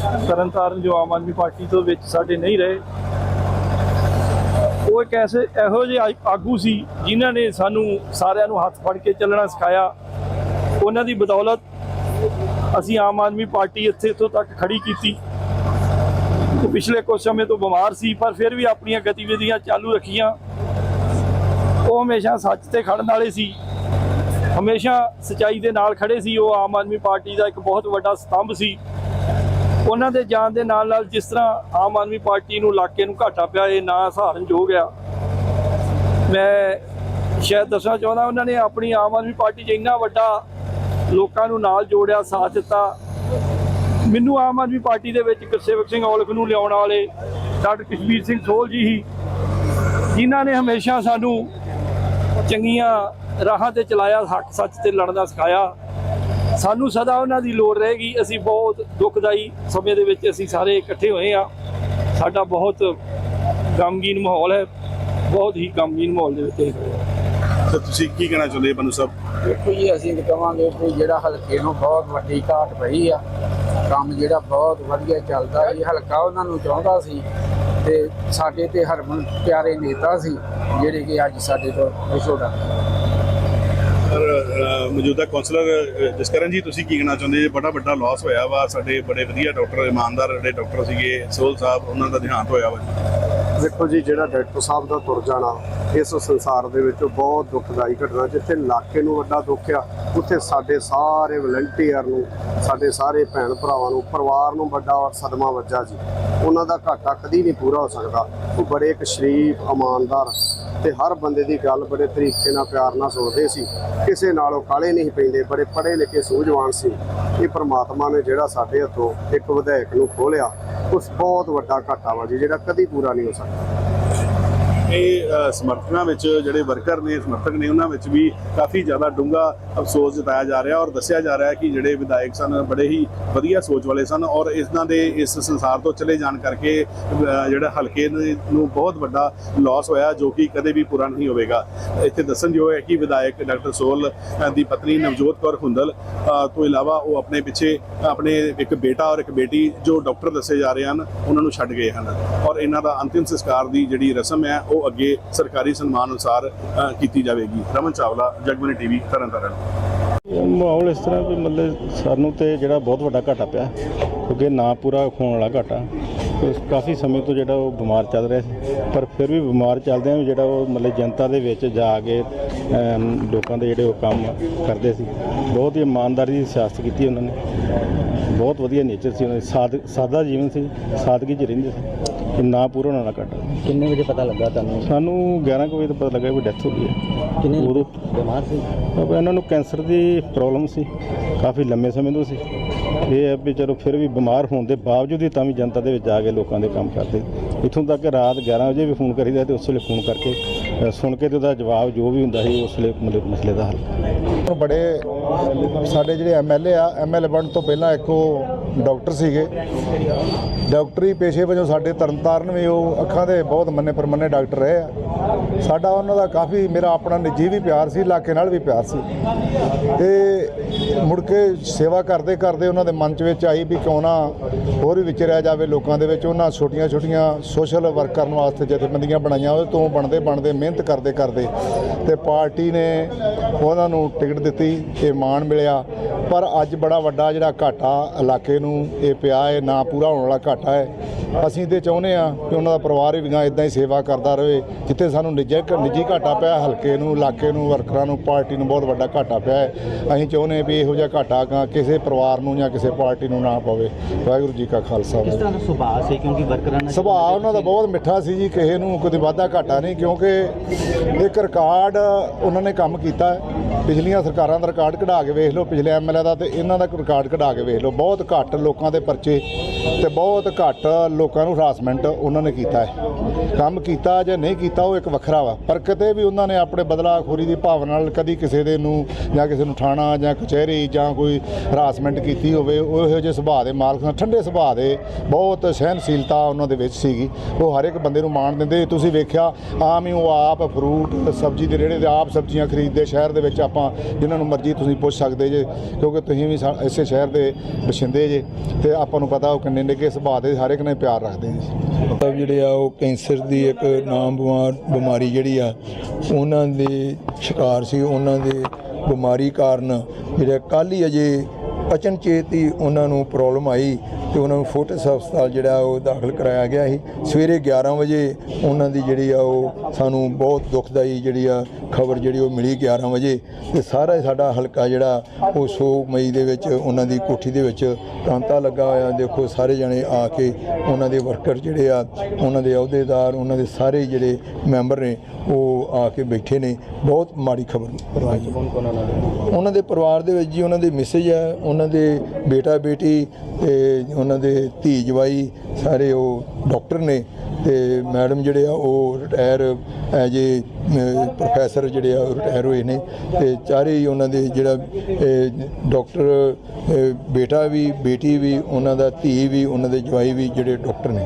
ਤਰਨਤਾਰਨ ਜੋ ਆਮ ਆਦਮੀ ਪਾਰਟੀ ਤੋਂ ਵਿੱਚ ਸਾਡੇ ਨਹੀਂ ਰਹੇ, ਉਹ ਇੱਕ ਐਸੇ ਇਹੋ ਜਿਹੇ ਆਗੂ ਸੀ ਜਿਨ੍ਹਾਂ ਨੇ ਸਾਨੂੰ ਸਾਰਿਆਂ ਨੂੰ ਹੱਥ ਫੜ ਕੇ ਚੱਲਣਾ ਸਿਖਾਇਆ। ਉਹਨਾਂ ਦੀ ਬਦੌਲਤ ਅਸੀਂ ਆਮ ਆਦਮੀ ਪਾਰਟੀ ਇੱਥੇ ਇੱਥੋਂ ਤੱਕ ਖੜੀ ਕੀਤੀ। ਪਿਛਲੇ ਕੁਝ ਸਮੇਂ ਤੋਂ ਬਿਮਾਰ ਸੀ, ਪਰ ਫਿਰ ਵੀ ਆਪਣੀਆਂ ਗਤੀਵਿਧੀਆਂ ਚਾਲੂ ਰੱਖੀਆਂ। ਉਹ ਹਮੇਸ਼ਾ ਸੱਚ ਤੇ ਖੜਨ ਵਾਲੇ ਸੀ। ਹਮੇਸ਼ਾ ਸਚਾਈ ਦੇ ਨਾਲ ਖੜੇ ਸੀ। ਉਹ ਆਮ ਆਦਮੀ ਪਾਰਟੀ ਦਾ ਇੱਕ ਬਹੁਤ ਵੱਡਾ ਸਤੰਭ ਸੀ। ਉਹਨਾਂ ਦੇ ਜਾਣ ਦੇ ਨਾਲ ਨਾਲ ਜਿਸ ਤਰ੍ਹਾਂ ਆਮ ਆਦਮੀ ਪਾਰਟੀ ਨੂੰ ਇਲਾਕੇ ਨੂੰ ਘਾਟਾ ਪਿਆ, ਇਹ ਨਾ ਸਹਾਰਨਯੋਗ ਆ। ਮੈਂ ਸ਼ਾਇਦ ਦੱਸਣਾ ਚਾਹੁੰਦਾ, ਉਹਨਾਂ ਨੇ ਆਪਣੀ ਆਮ ਆਦਮੀ ਪਾਰਟੀ 'ਚ ਇੰਨਾ ਵੱਡਾ ਲੋਕਾਂ ਨੂੰ ਨਾਲ ਜੋੜਿਆ, ਸਾਥ ਦਿੱਤਾ। ਮੈਨੂੰ ਆਮ ਆਦਮੀ ਪਾਰਟੀ ਦੇ ਵਿੱਚ ਗੁਰਸੇਵਕ ਸਿੰਘ ਔਲਖ ਨੂੰ ਲਿਆਉਣ ਵਾਲੇ ਡਾਕਟਰ ਕਸ਼ਮੀਰ ਸਿੰਘ ਸੋਹਲ ਜੀ ਹੀ, ਜਿਨ੍ਹਾਂ ਨੇ ਹਮੇਸ਼ਾ ਸਾਨੂੰ ਚੰਗੀਆਂ ਰਾਹਾਂ ਤੇ ਚਲਾਇਆ, ਹੱਕ ਸੱਚ ਤੇ ਲੜਨਾ ਸਿਖਾਇਆ। ਸਾਨੂੰ ਸਦਾ ਉਹਨਾਂ ਦੀ ਲੋੜ ਰਹੇਗੀ। ਅਸੀਂ ਬਹੁਤ ਦੁਖਦਾਈ ਸਮੇਂ ਦੇ ਵਿੱਚ ਅਸੀਂ ਸਾਰੇ ਇਕੱਠੇ ਹੋਏ ਆ ਸਾਡਾ ਬਹੁਤ ਗਮਗੀਨ ਮਾਹੌਲ ਹੈ। ਬਹੁਤ ਹੀ ਗਮਗੀਨ ਮਾਹੌਲ ਦੇ ਵਿੱਚ ਤੇ ਤੁਸੀਂ ਕੀ ਕਹਿਣਾ ਚਾਹੁੰਦੇ ਬਨੂ ਸਾਹਿਬ? ਦੇਖੋ ਜੀ ਅਸੀਂ ਕਹਾਂਗੇ ਕਿ ਜਿਹੜਾ ਹਲਕੇ ਨੂੰ ਬਹੁਤ ਵੱਡੀ ਘਾਟ ਪਈ ਆ ਕੰਮ ਜਿਹੜਾ ਬਹੁਤ ਵਧੀਆ ਚੱਲਦਾ ਇਹ ਹਲਕਾ ਉਹਨਾਂ ਨੂੰ ਚਾਹੁੰਦਾ ਸੀ ਤੇ ਸਾਡੇ ਤੇ ਹਰਮਨ ਪਿਆਰੇ ਨੇਤਾ ਸੀ ਜਿਹੜੇ ਕਿ ਅੱਜ ਸਾਡੇ ਤੋਂ ਵਿਛੋੜਾ ਮੌਜੂਦਾ ਕਾਉਂਸਲਰ ਜਸਕਰਨ ਜੀ ਤੁਸੀਂ ਕੀ ਕਹਿਣਾ ਚਾਹੁੰਦੇ? ਜੀ ਬੜਾ ਵੱਡਾ ਲਾਸ ਹੋਇਆ ਵਾ। ਸਾਡੇ ਬੜੇ ਵਧੀਆ ਡਾਕਟਰ ਇਮਾਨਦਾਰ ਜਿਹੜੇ ਡਾਕਟਰ ਸੀਗੇ ਸੋਹਲ ਸਾਹਿਬ, ਉਹਨਾਂ ਦਾ ਦੇਹਾਂਤ ਹੋਇਆ ਵਾ ਦੇਖੋ ਜੀ, ਜਿਹੜਾ ਡਾਕਟਰ ਸਾਹਿਬ ਦਾ ਤੁਰ ਜਾਣਾ ਇਸ ਸੰਸਾਰ ਦੇ ਵਿੱਚ ਬਹੁਤ ਦੁਖਦਾਈ ਘਟਨਾ, ਜਿੱਥੇ ਇਲਾਕੇ ਨੂੰ ਵੱਡਾ ਦੁੱਖ ਆ, ਉੱਥੇ ਸਾਡੇ ਸਾਰੇ ਵਲੰਟੀਅਰ ਨੂੰ, ਸਾਡੇ ਸਾਰੇ ਭੈਣ ਭਰਾਵਾਂ ਨੂੰ, ਪਰਿਵਾਰ ਨੂੰ ਵੱਡਾ ਸਦਮਾ ਵੱਜਾ ਜੀ। ਉਹਨਾਂ ਦਾ ਘਾਟਾ ਕਦੀ ਨਹੀਂ ਪੂਰਾ ਹੋ ਸਕਦਾ। ਉਹ ਬੜੇ ਇੱਕ ਸ਼ਰੀਫ, ਇਮਾਨਦਾਰ ਤੇ ਹਰ ਬੰਦੇ ਦੀ ਗੱਲ ਬੜੇ ਤਰੀਕੇ ਨਾਲ, ਪਿਆਰ ਨਾਲ ਸੁਣਦੇ ਸੀ। ਕਿਸੇ ਨਾਲੋਂ ਕਾਲੇ ਨਹੀਂ ਪੈਂਦੇ, ਬੜੇ ਪੜ੍ਹੇ ਲਿਖੇ, ਸੂਝਵਾਨ ਸੀ। ਇਹ ਪ੍ਰਮਾਤਮਾ ਨੇ ਜਿਹੜਾ ਸਾਡੇ ਹੱਥੋਂ ਇੱਕ ਵਿਧਾਇਕ ਨੂੰ ਖੋਲਿਆ ਉਸ ਬਹੁਤ ਵੱਡਾ ਘਾਟਾ ਵਾ ਜੀ, ਜਿਹੜਾ ਕਦੀ ਪੂਰਾ ਨਹੀਂ ਹੋ ਸਕਦਾ। ਇਹ ਸਮਰਥਕਾਂ ਵਿੱਚ ਜਿਹੜੇ ਵਰਕਰ ਨੇ, ਸਮਰਥਕ ਨੇ, ਉਹਨਾਂ ਵਿੱਚ ਵੀ ਕਾਫੀ ਜ਼ਿਆਦਾ ਡੂੰਘਾ ਅਫਸੋਸ ਜਤਾਇਆ ਜਾ ਰਿਹਾ ਔਰ ਦੱਸਿਆ ਜਾ ਰਿਹਾ ਕਿ ਜਿਹੜੇ ਵਿਧਾਇਕ ਸਨ, ਬੜੇ ਹੀ ਵਧੀਆ ਸੋਚ ਵਾਲੇ ਸਨ ਔਰ ਇਹਨਾਂ ਦੇ ਇਸ ਸੰਸਾਰ ਤੋਂ ਚਲੇ ਜਾਣ ਕਰਕੇ ਜਿਹੜਾ ਹਲਕੇ ਨੂੰ ਬਹੁਤ ਵੱਡਾ ਲਾਸ ਹੋਇਆ ਜੋ ਕਿ ਕਦੇ ਵੀ ਪੂਰਾ ਨਹੀਂ ਹੋਵੇਗਾ। ਇੱਥੇ ਦੱਸਣਯੋਗ ਹੈ ਕਿ ਵਿਧਾਇਕ ਡਾਕਟਰ ਸੋਲ ਦੀ ਪਤਨੀ ਨਵਜੋਤ ਕੌਰ ਹੁੰਦਲ ਤੋਂ ਇਲਾਵਾ ਉਹ ਆਪਣੇ ਪਿੱਛੇ ਆਪਣੇ ਇੱਕ ਬੇਟਾ ਔਰ ਇੱਕ ਬੇਟੀ ਜੋ ਡਾਕਟਰ ਦੱਸੇ ਜਾ ਰਹੇ ਹਨ, ਉਹਨਾਂ ਨੂੰ ਛੱਡ ਗਏ ਹਨ ਔਰ ਇਹਨਾਂ ਦਾ ਅੰਤਿਮ ਸੰਸਕਾਰ ਦੀ ਜਿਹੜੀ ਰਸਮ ਹੈ, ਉਹ ਉਹ ਅੱਗੇ ਸਰਕਾਰੀ ਸਨਮਾਨ ਅਨੁਸਾਰ ਕੀਤੀ ਜਾਵੇਗੀ। ਰਮਨ ਚਾਵਲਾ, ਜਗਮਨੀ ਟੀਵੀ, ਤਰਨਤਾਰਨ। ਮਾਹੌਲ ਇਸ ਤਰ੍ਹਾਂ ਵੀ ਮਤਲਬ ਸਾਨੂੰ ਤੇ ਜਿਹੜਾ ਬਹੁਤ ਵੱਡਾ ਘਾਟਾ ਪਿਆ, ਕਿਉਂਕਿ ਨਾ ਪੂਰਾ ਹੋਣ ਵਾਲਾ ਘਾਟਾ। ਕਾਫੀ ਸਮੇਂ ਤੋਂ ਜਿਹੜਾ ਉਹ ਬਿਮਾਰ ਚੱਲ ਰਿਹਾ ਸੀ, ਪਰ ਫਿਰ ਵੀ ਬਿਮਾਰ ਚੱਲਦਿਆਂ ਵੀ ਜਿਹੜਾ ਉਹ ਮਤਲਬ ਜਨਤਾ ਦੇ ਵਿੱਚ ਜਾ ਕੇ ਲੋਕਾਂ ਦੇ ਜਿਹੜੇ ਉਹ ਕੰਮ ਕਰਦੇ ਸੀ। ਬਹੁਤ ਹੀ ਇਮਾਨਦਾਰੀ ਦੀ ਸਿਆਸਤ ਕੀਤੀ ਉਹਨਾਂ ਨੇ। ਬਹੁਤ ਵਧੀਆ ਨੇਚਰ ਸੀ ਉਹਨਾਂ ਦੀ। ਸਾਦ ਸਾਦਾ ਜੀਵਨ ਸੀ, ਸਾਦਗੀ 'ਚ ਰਹਿੰਦੇ ਸੀ। ਕਿ ਨਾ ਪੂਰਾ ਨਾ ਕੱਟ ਕਿੰਨੇ ਵਜੇ ਪਤਾ ਲੱਗਾ ਤੁਹਾਨੂੰ? ਸਾਨੂੰ 11 ਕੁ ਵਜੇ ਤੋਂ ਪਤਾ ਲੱਗਾ ਵੀ ਡੈਥ ਹੋ ਗਈ ਹੈ। ਕਿੰਨੇ ਉਦੋਂ। ਬਿਮਾਰ ਸੀ? ਅਬ ਇਹਨਾਂ ਨੂੰ ਕੈਂਸਰ ਦੀ ਪ੍ਰੋਬਲਮ ਸੀ। ਕਾਫੀ ਲੰਮੇ ਸਮੇਂ ਤੋਂ ਸੀ। ਇਹ ਹੈ ਵੀ ਚਲੋ ਫਿਰ ਵੀ ਬਿਮਾਰ ਹੋਣ ਦੇ ਬਾਵਜੂਦ ਹੀ ਤਾਂ ਵੀ ਜਨਤਾ ਦੇ ਵਿੱਚ ਆ ਕੇ ਲੋਕਾਂ ਦੇ ਕੰਮ ਕਰਦੇ। ਇਥੋਂ ਤੱਕ ਰਾਤ 11 ਵਜੇ ਵੀ ਫੋਨ ਕਰੀਦਾ ਤੇ ਉਸ ਵੇਲੇ ਫੋਨ ਕਰਕੇ ਸੁਣ ਕੇ ਤੇ ਉਹਦਾ ਜਵਾਬ ਜੋ ਵੀ ਹੁੰਦਾ ਸੀ ਉਸ ਵੇਲੇ ਮਸਲੇ ਦਾ ਹੱਲ। ਬੜੇ ਸਾਡੇ ਜਿਹੜੇ ਐਮਐਲਏ ਆ, ਐਮਐਲਏ ਬਣਨ ਤੋਂ ਪਹਿਲਾਂ ਇੱਕ ਉਹ ਡਾਕਟਰ ਸੀਗੇ। ਡਾਕਟਰੀ ਪੇਸ਼ੇ ਵਜੋਂ ਸਾਡੇ ਤਰਨਤਾਰਨ ਵੀ ਉਹ ਅੱਖਾਂ ਦੇ ਬਹੁਤ ਮੰਨੇ ਪਰਮੰਨੇ ਡਾਕਟਰ ਰਹੇ ਆ। ਸਾਡਾ ਉਹਨਾਂ ਦਾ ਕਾਫੀ, ਮੇਰਾ ਆਪਣਾ ਨਿੱਜੀ ਵੀ ਪਿਆਰ ਸੀ, ਇਲਾਕੇ ਨਾਲ ਵੀ ਪਿਆਰ ਸੀ। ਤੇ ਮੁੜ ਕੇ ਸੇਵਾ ਕਰਦੇ ਕਰਦੇ ਉਹਨਾਂ ਦੇ ਮਨ ਚ ਵਿੱਚ ਆਈ ਵੀ ਕਿਉਂ ਨਾ ਹੋਰ ਵੀ ਵਿਚਰਿਆ ਜਾਵੇ ਲੋਕਾਂ ਦੇ ਵਿੱਚ। ਉਹਨਾਂ ਛੋਟੀਆਂ ਛੋਟੀਆਂ ਸੋਸ਼ਲ ਵਰਕ ਕਰਨ ਵਾਸਤੇ ਜਥੇਬੰਦੀਆਂ ਬਣਾਈਆਂ, ਉਹਦੇ ਤੋਂ ਬਣਦੇ ਬਣਦੇ ਮਿਹਨਤ ਕਰਦੇ ਕਰਦੇ ਤੇ ਪਾਰਟੀ ਨੇ ਉਹਨਾਂ ਨੂੰ ਟਿਕਟ ਦਿੱਤੀ ਤੇ ਮਾਣ ਮਿਲਿਆ, ਪਰ ਅੱਜ ਬੜਾ ਵੱਡਾ ਜਿਹੜਾ ਘਾਟਾ ਇਲਾਕੇ ਨੂੰ ਇਹ ਪਿਆ ਹੈ, ਨਾ ਪੂਰਾ ਹੋਣ ਵਾਲਾ ਘਾਟਾ ਹੈ। ਅਸੀਂ ਤੇ ਚਾਹੁੰਦੇ ਆ ਕਿ ਉਹਨਾਂ ਦਾ ਪਰਿਵਾਰ ਵੀ ਗਾਂ ਇਦਾਂ ਹੀ ਸੇਵਾ ਕਰਦਾ ਰਹੇ ਜਿੱਥੇ ਸਾਨੂੰ ਨਿੱਜੀ ਨਿੱਜੀ ਘਾਟਾ ਪਿਆ ਹਲਕੇ ਨੂੰ ਇਲਾਕੇ ਨੂੰ ਵਰਕਰਾਂ ਨੂੰ ਪਾਰਟੀ ਨੂੰ ਬਹੁਤ ਵੱਡਾ ਘਾਟਾ ਪਿਆ ਹੈ। ਅਸੀਂ ਚਾਹੁੰਦੇ ਵੀ ਇਹੋ ਜਿਹਾ ਘਾਟਾ ਗਾਂ ਕਿਸੇ ਪਰਿਵਾਰ ਨੂੰ ਜਾਂ ਕਿਸੇ ਪਾਰਟੀ ਨੂੰ ਨਾ ਪਵੇ। ਵਾਹਿਗੁਰੂ ਜੀ ਕਾ ਖਾਲਸਾ ਕਿਸ ਤਰ੍ਹਾਂ ਦਾ ਸੁਭਾਅ ਸੀ? ਕਿਉਂਕਿ ਵਰਕਰਾਂ ਨਾਲ ਸੁਭਾਅ ਉਹਨਾਂ ਦਾ ਬਹੁਤ ਮਿੱਠਾ ਸੀ ਜੀ ਕਿਸੇ ਨੂੰ ਕਦੇ ਵਾਧਾ ਘਾਟਾ ਨਹੀਂ ਕਿਉਂਕਿ ਇੱਕ ਰਿਕਾਰਡ ਉਹਨਾਂ ਨੇ ਕੰਮ ਕੀਤਾ ਪਿਛਲੀਆਂ ਸਰਕਾਰਾਂ ਦਾ ਰਿਕਾਰਡ ਕਢਾ ਕੇ ਵੇਖ ਲਓ ਪਿਛਲੇ ਐਮਐਲਏ ਦਾ ਤੇ ਇਹਨਾਂ ਦਾ ਰਿਕਾਰਡ ਕਢਾ ਕੇ ਵੇਖ ਲਓ। ਬਹੁਤ ਘੱਟ ਲੋਕਾਂ ਦੇ ਪਰਚੇ ਤੇ ਬਹੁਤ ਘੱਟ ਲੋਕਾਂ ਨੂੰ ਹਰਾਸਮੈਂਟ ਉਹਨਾਂ ਨੇ ਕੀਤਾ ਹੈ। ਕੰਮ ਕੀਤਾ ਜਾਂ ਨਹੀਂ ਕੀਤਾ ਉਹ ਇੱਕ ਵੱਖਰਾ ਵਾ। ਪਰ ਕਿਤੇ ਵੀ ਉਹਨਾਂ ਨੇ ਆਪਣੇ ਬਦਲਾਖੋਰੀ ਦੀ ਭਾਵਨਾ ਨਾਲ ਕਦੀ ਕਿਸੇ ਦੇ ਨੂੰ ਜਾਂ ਕਿਸੇ ਨੂੰ ਠਾਣਾ ਜਾਂ ਕਚਹਿਰੀ ਜਾਂ ਕੋਈ ਹਰਾਸਮੈਂਟ ਕੀਤੀ ਹੋਵੇ, ਉਹ ਇਹੋ ਜਿਹੇ ਸੁਭਾਅ ਦੇ ਮਾਲਕ ਸਨ। ਠੰਡੇ ਸੁਭਾਅ ਦੇ ਬਹੁਤ ਸਹਿਨਸ਼ੀਲਤਾ ਉਹਨਾਂ ਦੇ ਵਿੱਚ ਸੀਗੀ। ਉਹ ਹਰ ਇੱਕ ਬੰਦੇ ਨੂੰ ਮਾਣ ਦਿੰਦੇ। ਤੁਸੀਂ ਵੇਖਿਆ, ਆਮ ਹੀ ਉਹ ਆਪ ਫਰੂਟ ਸਬਜ਼ੀ ਦੇ ਰੇੜੇ ਦੇ ਆਪ ਸਬਜ਼ੀਆਂ ਖਰੀਦਦੇ। ਸ਼ਹਿਰ ਦੇ ਵਿੱਚ ਆਪਾਂ ਜਿਨ੍ਹਾਂ ਨੂੰ ਮਰਜ਼ੀ ਤੁਸੀਂ ਪੁੱਛ ਸਕਦੇ ਜੇ, ਕਿਉਂਕਿ ਤੁਸੀਂ ਵੀ ਸਾ- ਇਸੇ ਸ਼ਹਿਰ ਦੇ ਵਸਿੰਦੇ ਜੇ। ਤੇ ਆਪਾਂ ਨੂੰ ਪਤਾ ਉਹ ਕਿੰਨੇ ਨਿੱਘੇ ਸੁਭਾਅ ਦੇ ਹਰ ਇੱਕ ਨਾਲ ਪਿਆਰ ਰੱਖਦੇ ਜੀ। ਮਤਲਬ ਜਿਹੜੇ ਆ ਉਹ ਕੈਂਸਰ ਦੀ ਇੱਕ ਨਾਮ ਬਿਮਾਰ ਬਿਮਾਰੀ ਜਿਹੜੀ ਆ, ਉਹਨਾਂ ਦੇ ਸ਼ਿਕਾਰ ਸੀ, ਉਹਨਾਂ ਦੇ ਬਿਮਾਰੀ ਕਾਰਨ ਜਿਹੜੇ ਕੱਲ੍ਹ ਹੀ ਅਜੇ ਅਚਨਚੇਤ ਹੀ ਉਹਨਾਂ ਨੂੰ ਪ੍ਰੋਬਲਮ ਆਈ ਤੇ ਉਹਨਾਂ ਨੂੰ ਫੋਰਟਿਸ ਹਸਪਤਾਲ ਜਿਹੜਾ ਉਹ ਦਾਖਲ ਕਰਾਇਆ ਗਿਆ ਸੀ। ਸਵੇਰੇ 11 ਵਜੇ ਉਹਨਾਂ ਦੀ ਜਿਹੜੀ ਆ ਉਹ ਸਾਨੂੰ ਬਹੁਤ ਦੁਖਦਾਈ ਜਿਹੜੀ ਆ ਖਬਰ ਜਿਹੜੀ ਉਹ ਮਿਲੀ 11 ਵਜੇ ਤੇ ਸਾਰਾ ਸਾਡਾ ਹਲਕਾ ਜਿਹੜਾ ਉਹ 100 ਮਈ ਦੇ ਵਿੱਚ ਉਹਨਾਂ ਦੀ ਕੋਠੀ ਦੇ ਵਿੱਚ ਤਾਂਤਾ ਲੱਗਾ ਹੋਇਆ। ਦੇਖੋ ਸਾਰੇ ਜਣੇ ਆ ਕੇ ਉਹਨਾਂ ਦੇ ਵਰਕਰ ਜਿਹੜੇ ਆ, ਉਹਨਾਂ ਦੇ ਅਹੁਦੇਦਾਰ, ਉਹਨਾਂ ਦੇ ਸਾਰੇ ਜਿਹੜੇ ਮੈਂਬਰ ਨੇ ਉਹ ਆ ਕੇ ਬੈਠੇ ਨੇ। ਬਹੁਤ ਮਾੜੀ ਖਬਰ ਉਹਨਾਂ ਦੇ ਪਰਿਵਾਰ ਦੇ ਵਿੱਚ ਜੀ ਉਹਨਾਂ ਦੇ ਮਿਸੇਜ ਹੈ, ਉਹਨਾਂ ਦੇ ਬੇਟਾ ਬੇਟੀ ਤੇ ਉਹਨਾਂ ਦੇ ਧੀ ਜਵਾਈ ਸਾਰੇ ਉਹ ਡਾਕਟਰ ਨੇ ਤੇ ਮੈਡਮ ਜਿਹੜੇ ਆ ਉਹ ਰਿਟਾਇਰ ਐਜ ਏ ਪ੍ਰੋਫੈਸਰ ਜਿਹੜੇ ਆ ਉਹ ਰਿਟਾਇਰ ਹੋਏ ਨੇ ਤੇ ਚਾਰੇ ਹੀ ਉਹਨਾਂ ਦੇ ਜਿਹੜਾ ਇਹ ਡਾਕਟਰ ਬੇਟਾ ਵੀ, ਬੇਟੀ ਵੀ, ਉਹਨਾਂ ਦਾ ਧੀ ਵੀ, ਉਹਨਾਂ ਦੇ ਜਵਾਈ ਵੀ ਜਿਹੜੇ ਡਾਕਟਰ ਨੇ।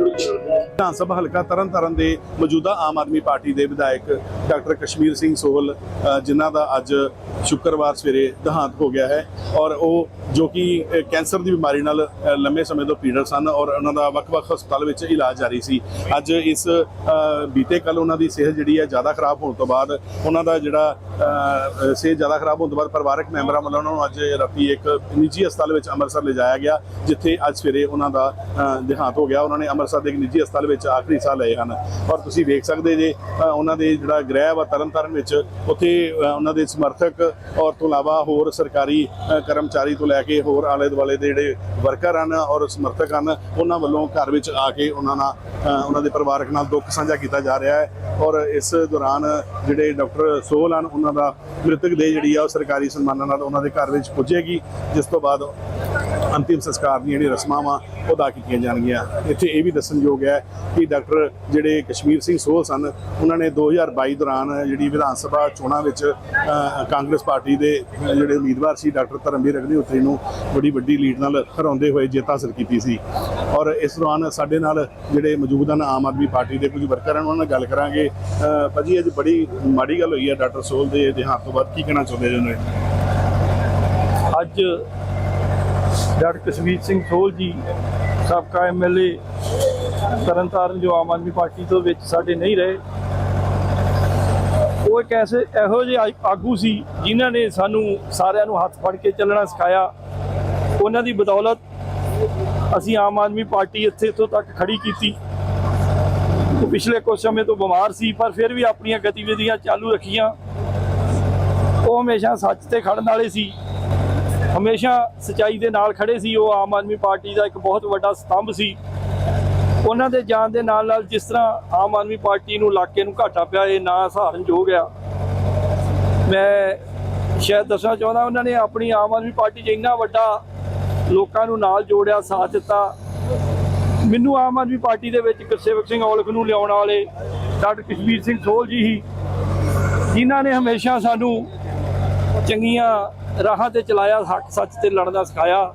ਵਿਧਾਨ ਸਭਾ ਹਲਕਾ ਤਰਨਤਾਰਨ ਦੇ ਮੌਜੂਦਾ ਆਮ ਆਦਮੀ ਪਾਰਟੀ ਦੇ ਵਿਧਾਇਕ ਡਾਕਟਰ ਕਸ਼ਮੀਰ ਸਿੰਘ ਸੋਹਲ ਜਿਨ੍ਹਾਂ ਦਾ ਅੱਜ ਸ਼ੁੱਕਰਵਾਰ ਸਵੇਰੇ ਦੇਹਾਂਤ ਹੋ ਗਿਆ ਹੈ ਔਰ ਉਹ ਜੋ ਕਿ ਕੈਂਸਰ ਦੀ ਬਿਮਾਰੀ ਨਾਲ ਅ, ਲੰਮੇ ਸਮੇਂ ਤੋਂ ਪੀੜਤ ਸਨ ਔਰ ਉਹਨਾਂ ਦਾ ਵੱਖ-ਵੱਖ ਹਸਪਤਾਲ ਵਿੱਚ ਇਲਾਜ ਜਾਰੀ ਸੀ। ਅੱਜ ਇਸ ਬੀਤੇ ਕੱਲ ਉਹਨਾਂ ਦੀ ਸਿਹਤ ਜਿਹੜੀ ਹੈ ਜ਼ਿਆਦਾ ਖਰਾਬ ਹੋਣ ਤੋਂ ਬਾਅਦ ਉਹਨਾਂ ਦਾ ਜਿਹੜਾ ਸਿਹਤ ਜ਼ਿਆਦਾ ਖਰਾਬ ਹੋਣ ਤੋਂ ਬਾਅਦ ਪਰਿਵਾਰਕ ਮੈਂਬਰਾਂ ਵੱਲੋਂ ਉਹਨਾਂ ਨੂੰ ਅੱਜ ਰਾਤੀ ਇੱਕ ਨਿੱਜੀ ਹਸਪਤਾਲ ਵਿੱਚ ਅੰਮ੍ਰਿਤਸਰ ਲਿਜਾਇਆ ਗਿਆ ਜਿੱਥੇ ਅੱਜ ਸਵੇਰੇ ਉਹਨਾਂ ਦਾ ਦੇਹਾਂਤ ਹੋ ਗਿਆ। ਉਹਨਾਂ ਨੇ ਅੰਮ੍ਰਿਤਸਰ ਦੇ ਇੱਕ ਨਿੱਜੀ ਹਸਪਤਾਲ ਵਿੱਚ ਆਖਰੀ ਸਾਹ ਲਏ ਹਨ। ਔਰ ਤੁਸੀਂ ਵੇਖ ਸਕਦੇ ਜੇ ਉਹਨਾਂ ਦੇ ਜਿਹੜਾ ਗ੍ਰਹਿ ਵਾ ਤਰਨਤਾਰਨ ਵਿੱਚ, ਉੱਥੇ ਉਹਨਾਂ ਦੇ ਸਮਰਥਕ ਔਰ ਤੋਂ ਇਲਾਵਾ ਹੋਰ ਸਰਕਾਰੀ ਕਰਮਚਾਰੀ ਤੋਂ ਲੈ ਕੇ ਹੋਰ ਆਲੇ ਦੁਆਲੇ ਦੇ ਜਿਹੜੇ ਵਰਕਰ ਹਨ ਔਰ ਸਮਰਥਕ ਹਨ, ਉਹਨਾਂ ਵੱਲੋਂ ਘਰ ਵਿੱਚ ਆ ਕੇ ਉਹਨਾਂ ਨਾਲ ਉਹਨਾਂ ਦੇ ਪਰਿਵਾਰਕ ਨਾਲ ਦੁੱਖ ਸਾਂਝਾ ਕੀਤਾ ਜਾ ਰਿਹਾ ਹੈ। ਔਰ ਇਸ ਦੌਰਾਨ ਜਿਹੜੇ ਡਾਕਟਰ ਸੋਹਲ ਹਨ, ਉਹਨਾਂ ਦਾ ਮ੍ਰਿਤਕ ਦੇ ਜਿਹੜੀ ਆ ਉਹ ਸਰਕਾਰੀ ਸਨਮਾਨਾਂ ਨਾਲ ਉਹਨਾਂ ਦੇ ਘਰ ਵਿੱਚ ਪੁੱਜੇਗੀ, ਜਿਸ ਤੋਂ ਬਾਅਦ ਅੰਤਿਮ ਸੰਸਕਾਰ ਦੀਆਂ ਜਿਹੜੀਆਂ ਰਸਮਾਂ ਵਾ ਉਹ ਅਦਾ ਕੀਤੀਆਂ ਜਾਣਗੀਆਂ। ਇੱਥੇ ਇਹ ਵੀ ਦੱਸਣਯੋਗ ਹੈ ਕਿ ਡਾਕਟਰ ਜਿਹੜੇ ਕਸ਼ਮੀਰ ਸਿੰਘ ਸੋਹਲ ਸਨ ਉਹਨਾਂ ਨੇ 2022 ਦੌਰਾਨ ਜਿਹੜੀ ਵਿਧਾਨ ਸਭਾ ਚੋਣਾਂ ਵਿੱਚ ਕਾਂਗਰਸ ਪਾਰਟੀ ਦੇ ਜਿਹੜੇ ਉਮੀਦਵਾਰ ਸੀ ਡਾਕਟਰ ਧਰਮਵੀਰ ਅਗਨੀਹੋਤਰੀ ਨੂੰ ਬੜੀ ਵੱਡੀ ਲੀਡ ਨਾਲ ਹਰਾਉਂਦੇ ਹੋਏ ਜਿੱਤ ਹਾਸਲ ਕੀਤੀ ਸੀ। ਔਰ ਇਸ ਦੌਰਾਨ ਸਾਡੇ ਨਾਲ ਜਿਹੜੇ ਮੌਜੂਦ ਹਨ ਆਮ ਆਦਮੀ ਪਾਰਟੀ ਦੇ ਕੁਝ ਵਰਕਰ ਹਨ ਉਹਨਾਂ ਨਾਲ ਗੱਲ ਕਰਾਂਗੇ। ਅ, ਭਾਜੀ ਅੱਜ ਬੜੀ ਮਾੜੀ ਗੱਲ ਹੋਈ ਹੈ ਡਾਕਟਰ ਸੋਹਲ ਦੇ ਦੇਹਾਂਤ ਤੋਂ ਬਾਅਦ। ਕੀ ਕਹਿਣਾ ਚਾਹੁੰਦੇ ਜੀ ਅੱਜ ਡਾਕਟਰ ਕਸ਼ਮੀਰ ਸਿੰਘ ਸੋਹਲ ਜੀ, ਸਾਬਕਾ ਐਮਐਲਏ ਤਰਨਤਾਰਨ ਜੋ ਆਮ ਆਦਮੀ ਪਾਰਟੀ ਤੋਂ ਵਿੱਚ ਸਾਡੇ ਨਹੀਂ ਰਹੇ। ਉਹ ਇੱਕ ਐਸੇ ਇਹੋ ਜਿਹੇ ਆਗੂ ਸੀ ਜਿਨ੍ਹਾਂ ਨੇ ਸਾਨੂੰ ਸਾਰਿਆਂ ਨੂੰ ਹੱਥ ਫੜ ਕੇ ਚੱਲਣਾ ਸਿਖਾਇਆ। ਉਹਨਾਂ ਦੀ ਬਦੌਲਤ ਅਸੀਂ ਆਮ ਆਦਮੀ ਪਾਰਟੀ ਇੱਥੇ ਇੱਥੋਂ ਤੱਕ ਖੜੀ ਕੀਤੀ। ਉਹ ਪਿਛਲੇ ਕੁਝ ਸਮੇਂ ਤੋਂ ਬਿਮਾਰ ਸੀ, ਪਰ ਫਿਰ ਵੀ ਆਪਣੀਆਂ ਗਤੀਵਿਧੀਆਂ ਚਾਲੂ ਰੱਖੀਆਂ। ਉਹ ਹਮੇਸ਼ਾ ਸੱਚ ਤੇ ਖੜਨ ਵਾਲੇ ਸੀ। ਹਮੇਸ਼ਾ ਸਚਾਈ ਦੇ ਨਾਲ ਖੜੇ ਸੀ, ਉਹ ਆਮ ਆਦਮੀ ਪਾਰਟੀ ਦਾ ਇੱਕ ਬਹੁਤ ਵੱਡਾ ਸਤੰਭ ਸੀ। ਉਹਨਾਂ ਦੇ ਜਾਣ ਦੇ ਨਾਲ ਨਾਲ ਜਿਸ ਤਰ੍ਹਾਂ ਆਮ ਆਦਮੀ ਪਾਰਟੀ ਨੂੰ ਇਲਾਕੇ ਨੂੰ ਘਾਟਾ ਪਿਆ, ਇਹ ਨਾ ਸਹਾਰਨਯੋਗ ਆ। ਮੈਂ ਸ਼ਾਇਦ ਦੱਸਣਾ ਚਾਹੁੰਦਾ, ਉਹਨਾਂ ਨੇ ਆਪਣੀ ਆਮ ਆਦਮੀ ਪਾਰਟੀ 'ਚ ਇੰਨਾ ਵੱਡਾ ਲੋਕਾਂ ਨੂੰ ਨਾਲ ਜੋੜਿਆ, ਸਾਥ ਦਿੱਤਾ। ਮੈਨੂੰ ਆਮ ਆਦਮੀ ਪਾਰਟੀ ਦੇ ਵਿੱਚ ਗੁਰਸੇਵਕ ਸਿੰਘ ਔਲਖ ਨੂੰ ਲਿਆਉਣ ਵਾਲੇ ਡਾਕਟਰ ਕਸ਼ਮੀਰ ਸਿੰਘ ਸੋਹਲ ਜੀ ਹੀ, ਜਿਨ੍ਹਾਂ ਨੇ ਹਮੇਸ਼ਾ ਸਾਨੂੰ ਚੰਗੀਆਂ ਰਾਹਾਂ ਤੇ ਚਲਾਇਆ ਹੱਕ ਸੱਚ ਤੇ ਲੜਨਾ ਸਿਖਾਇਆ।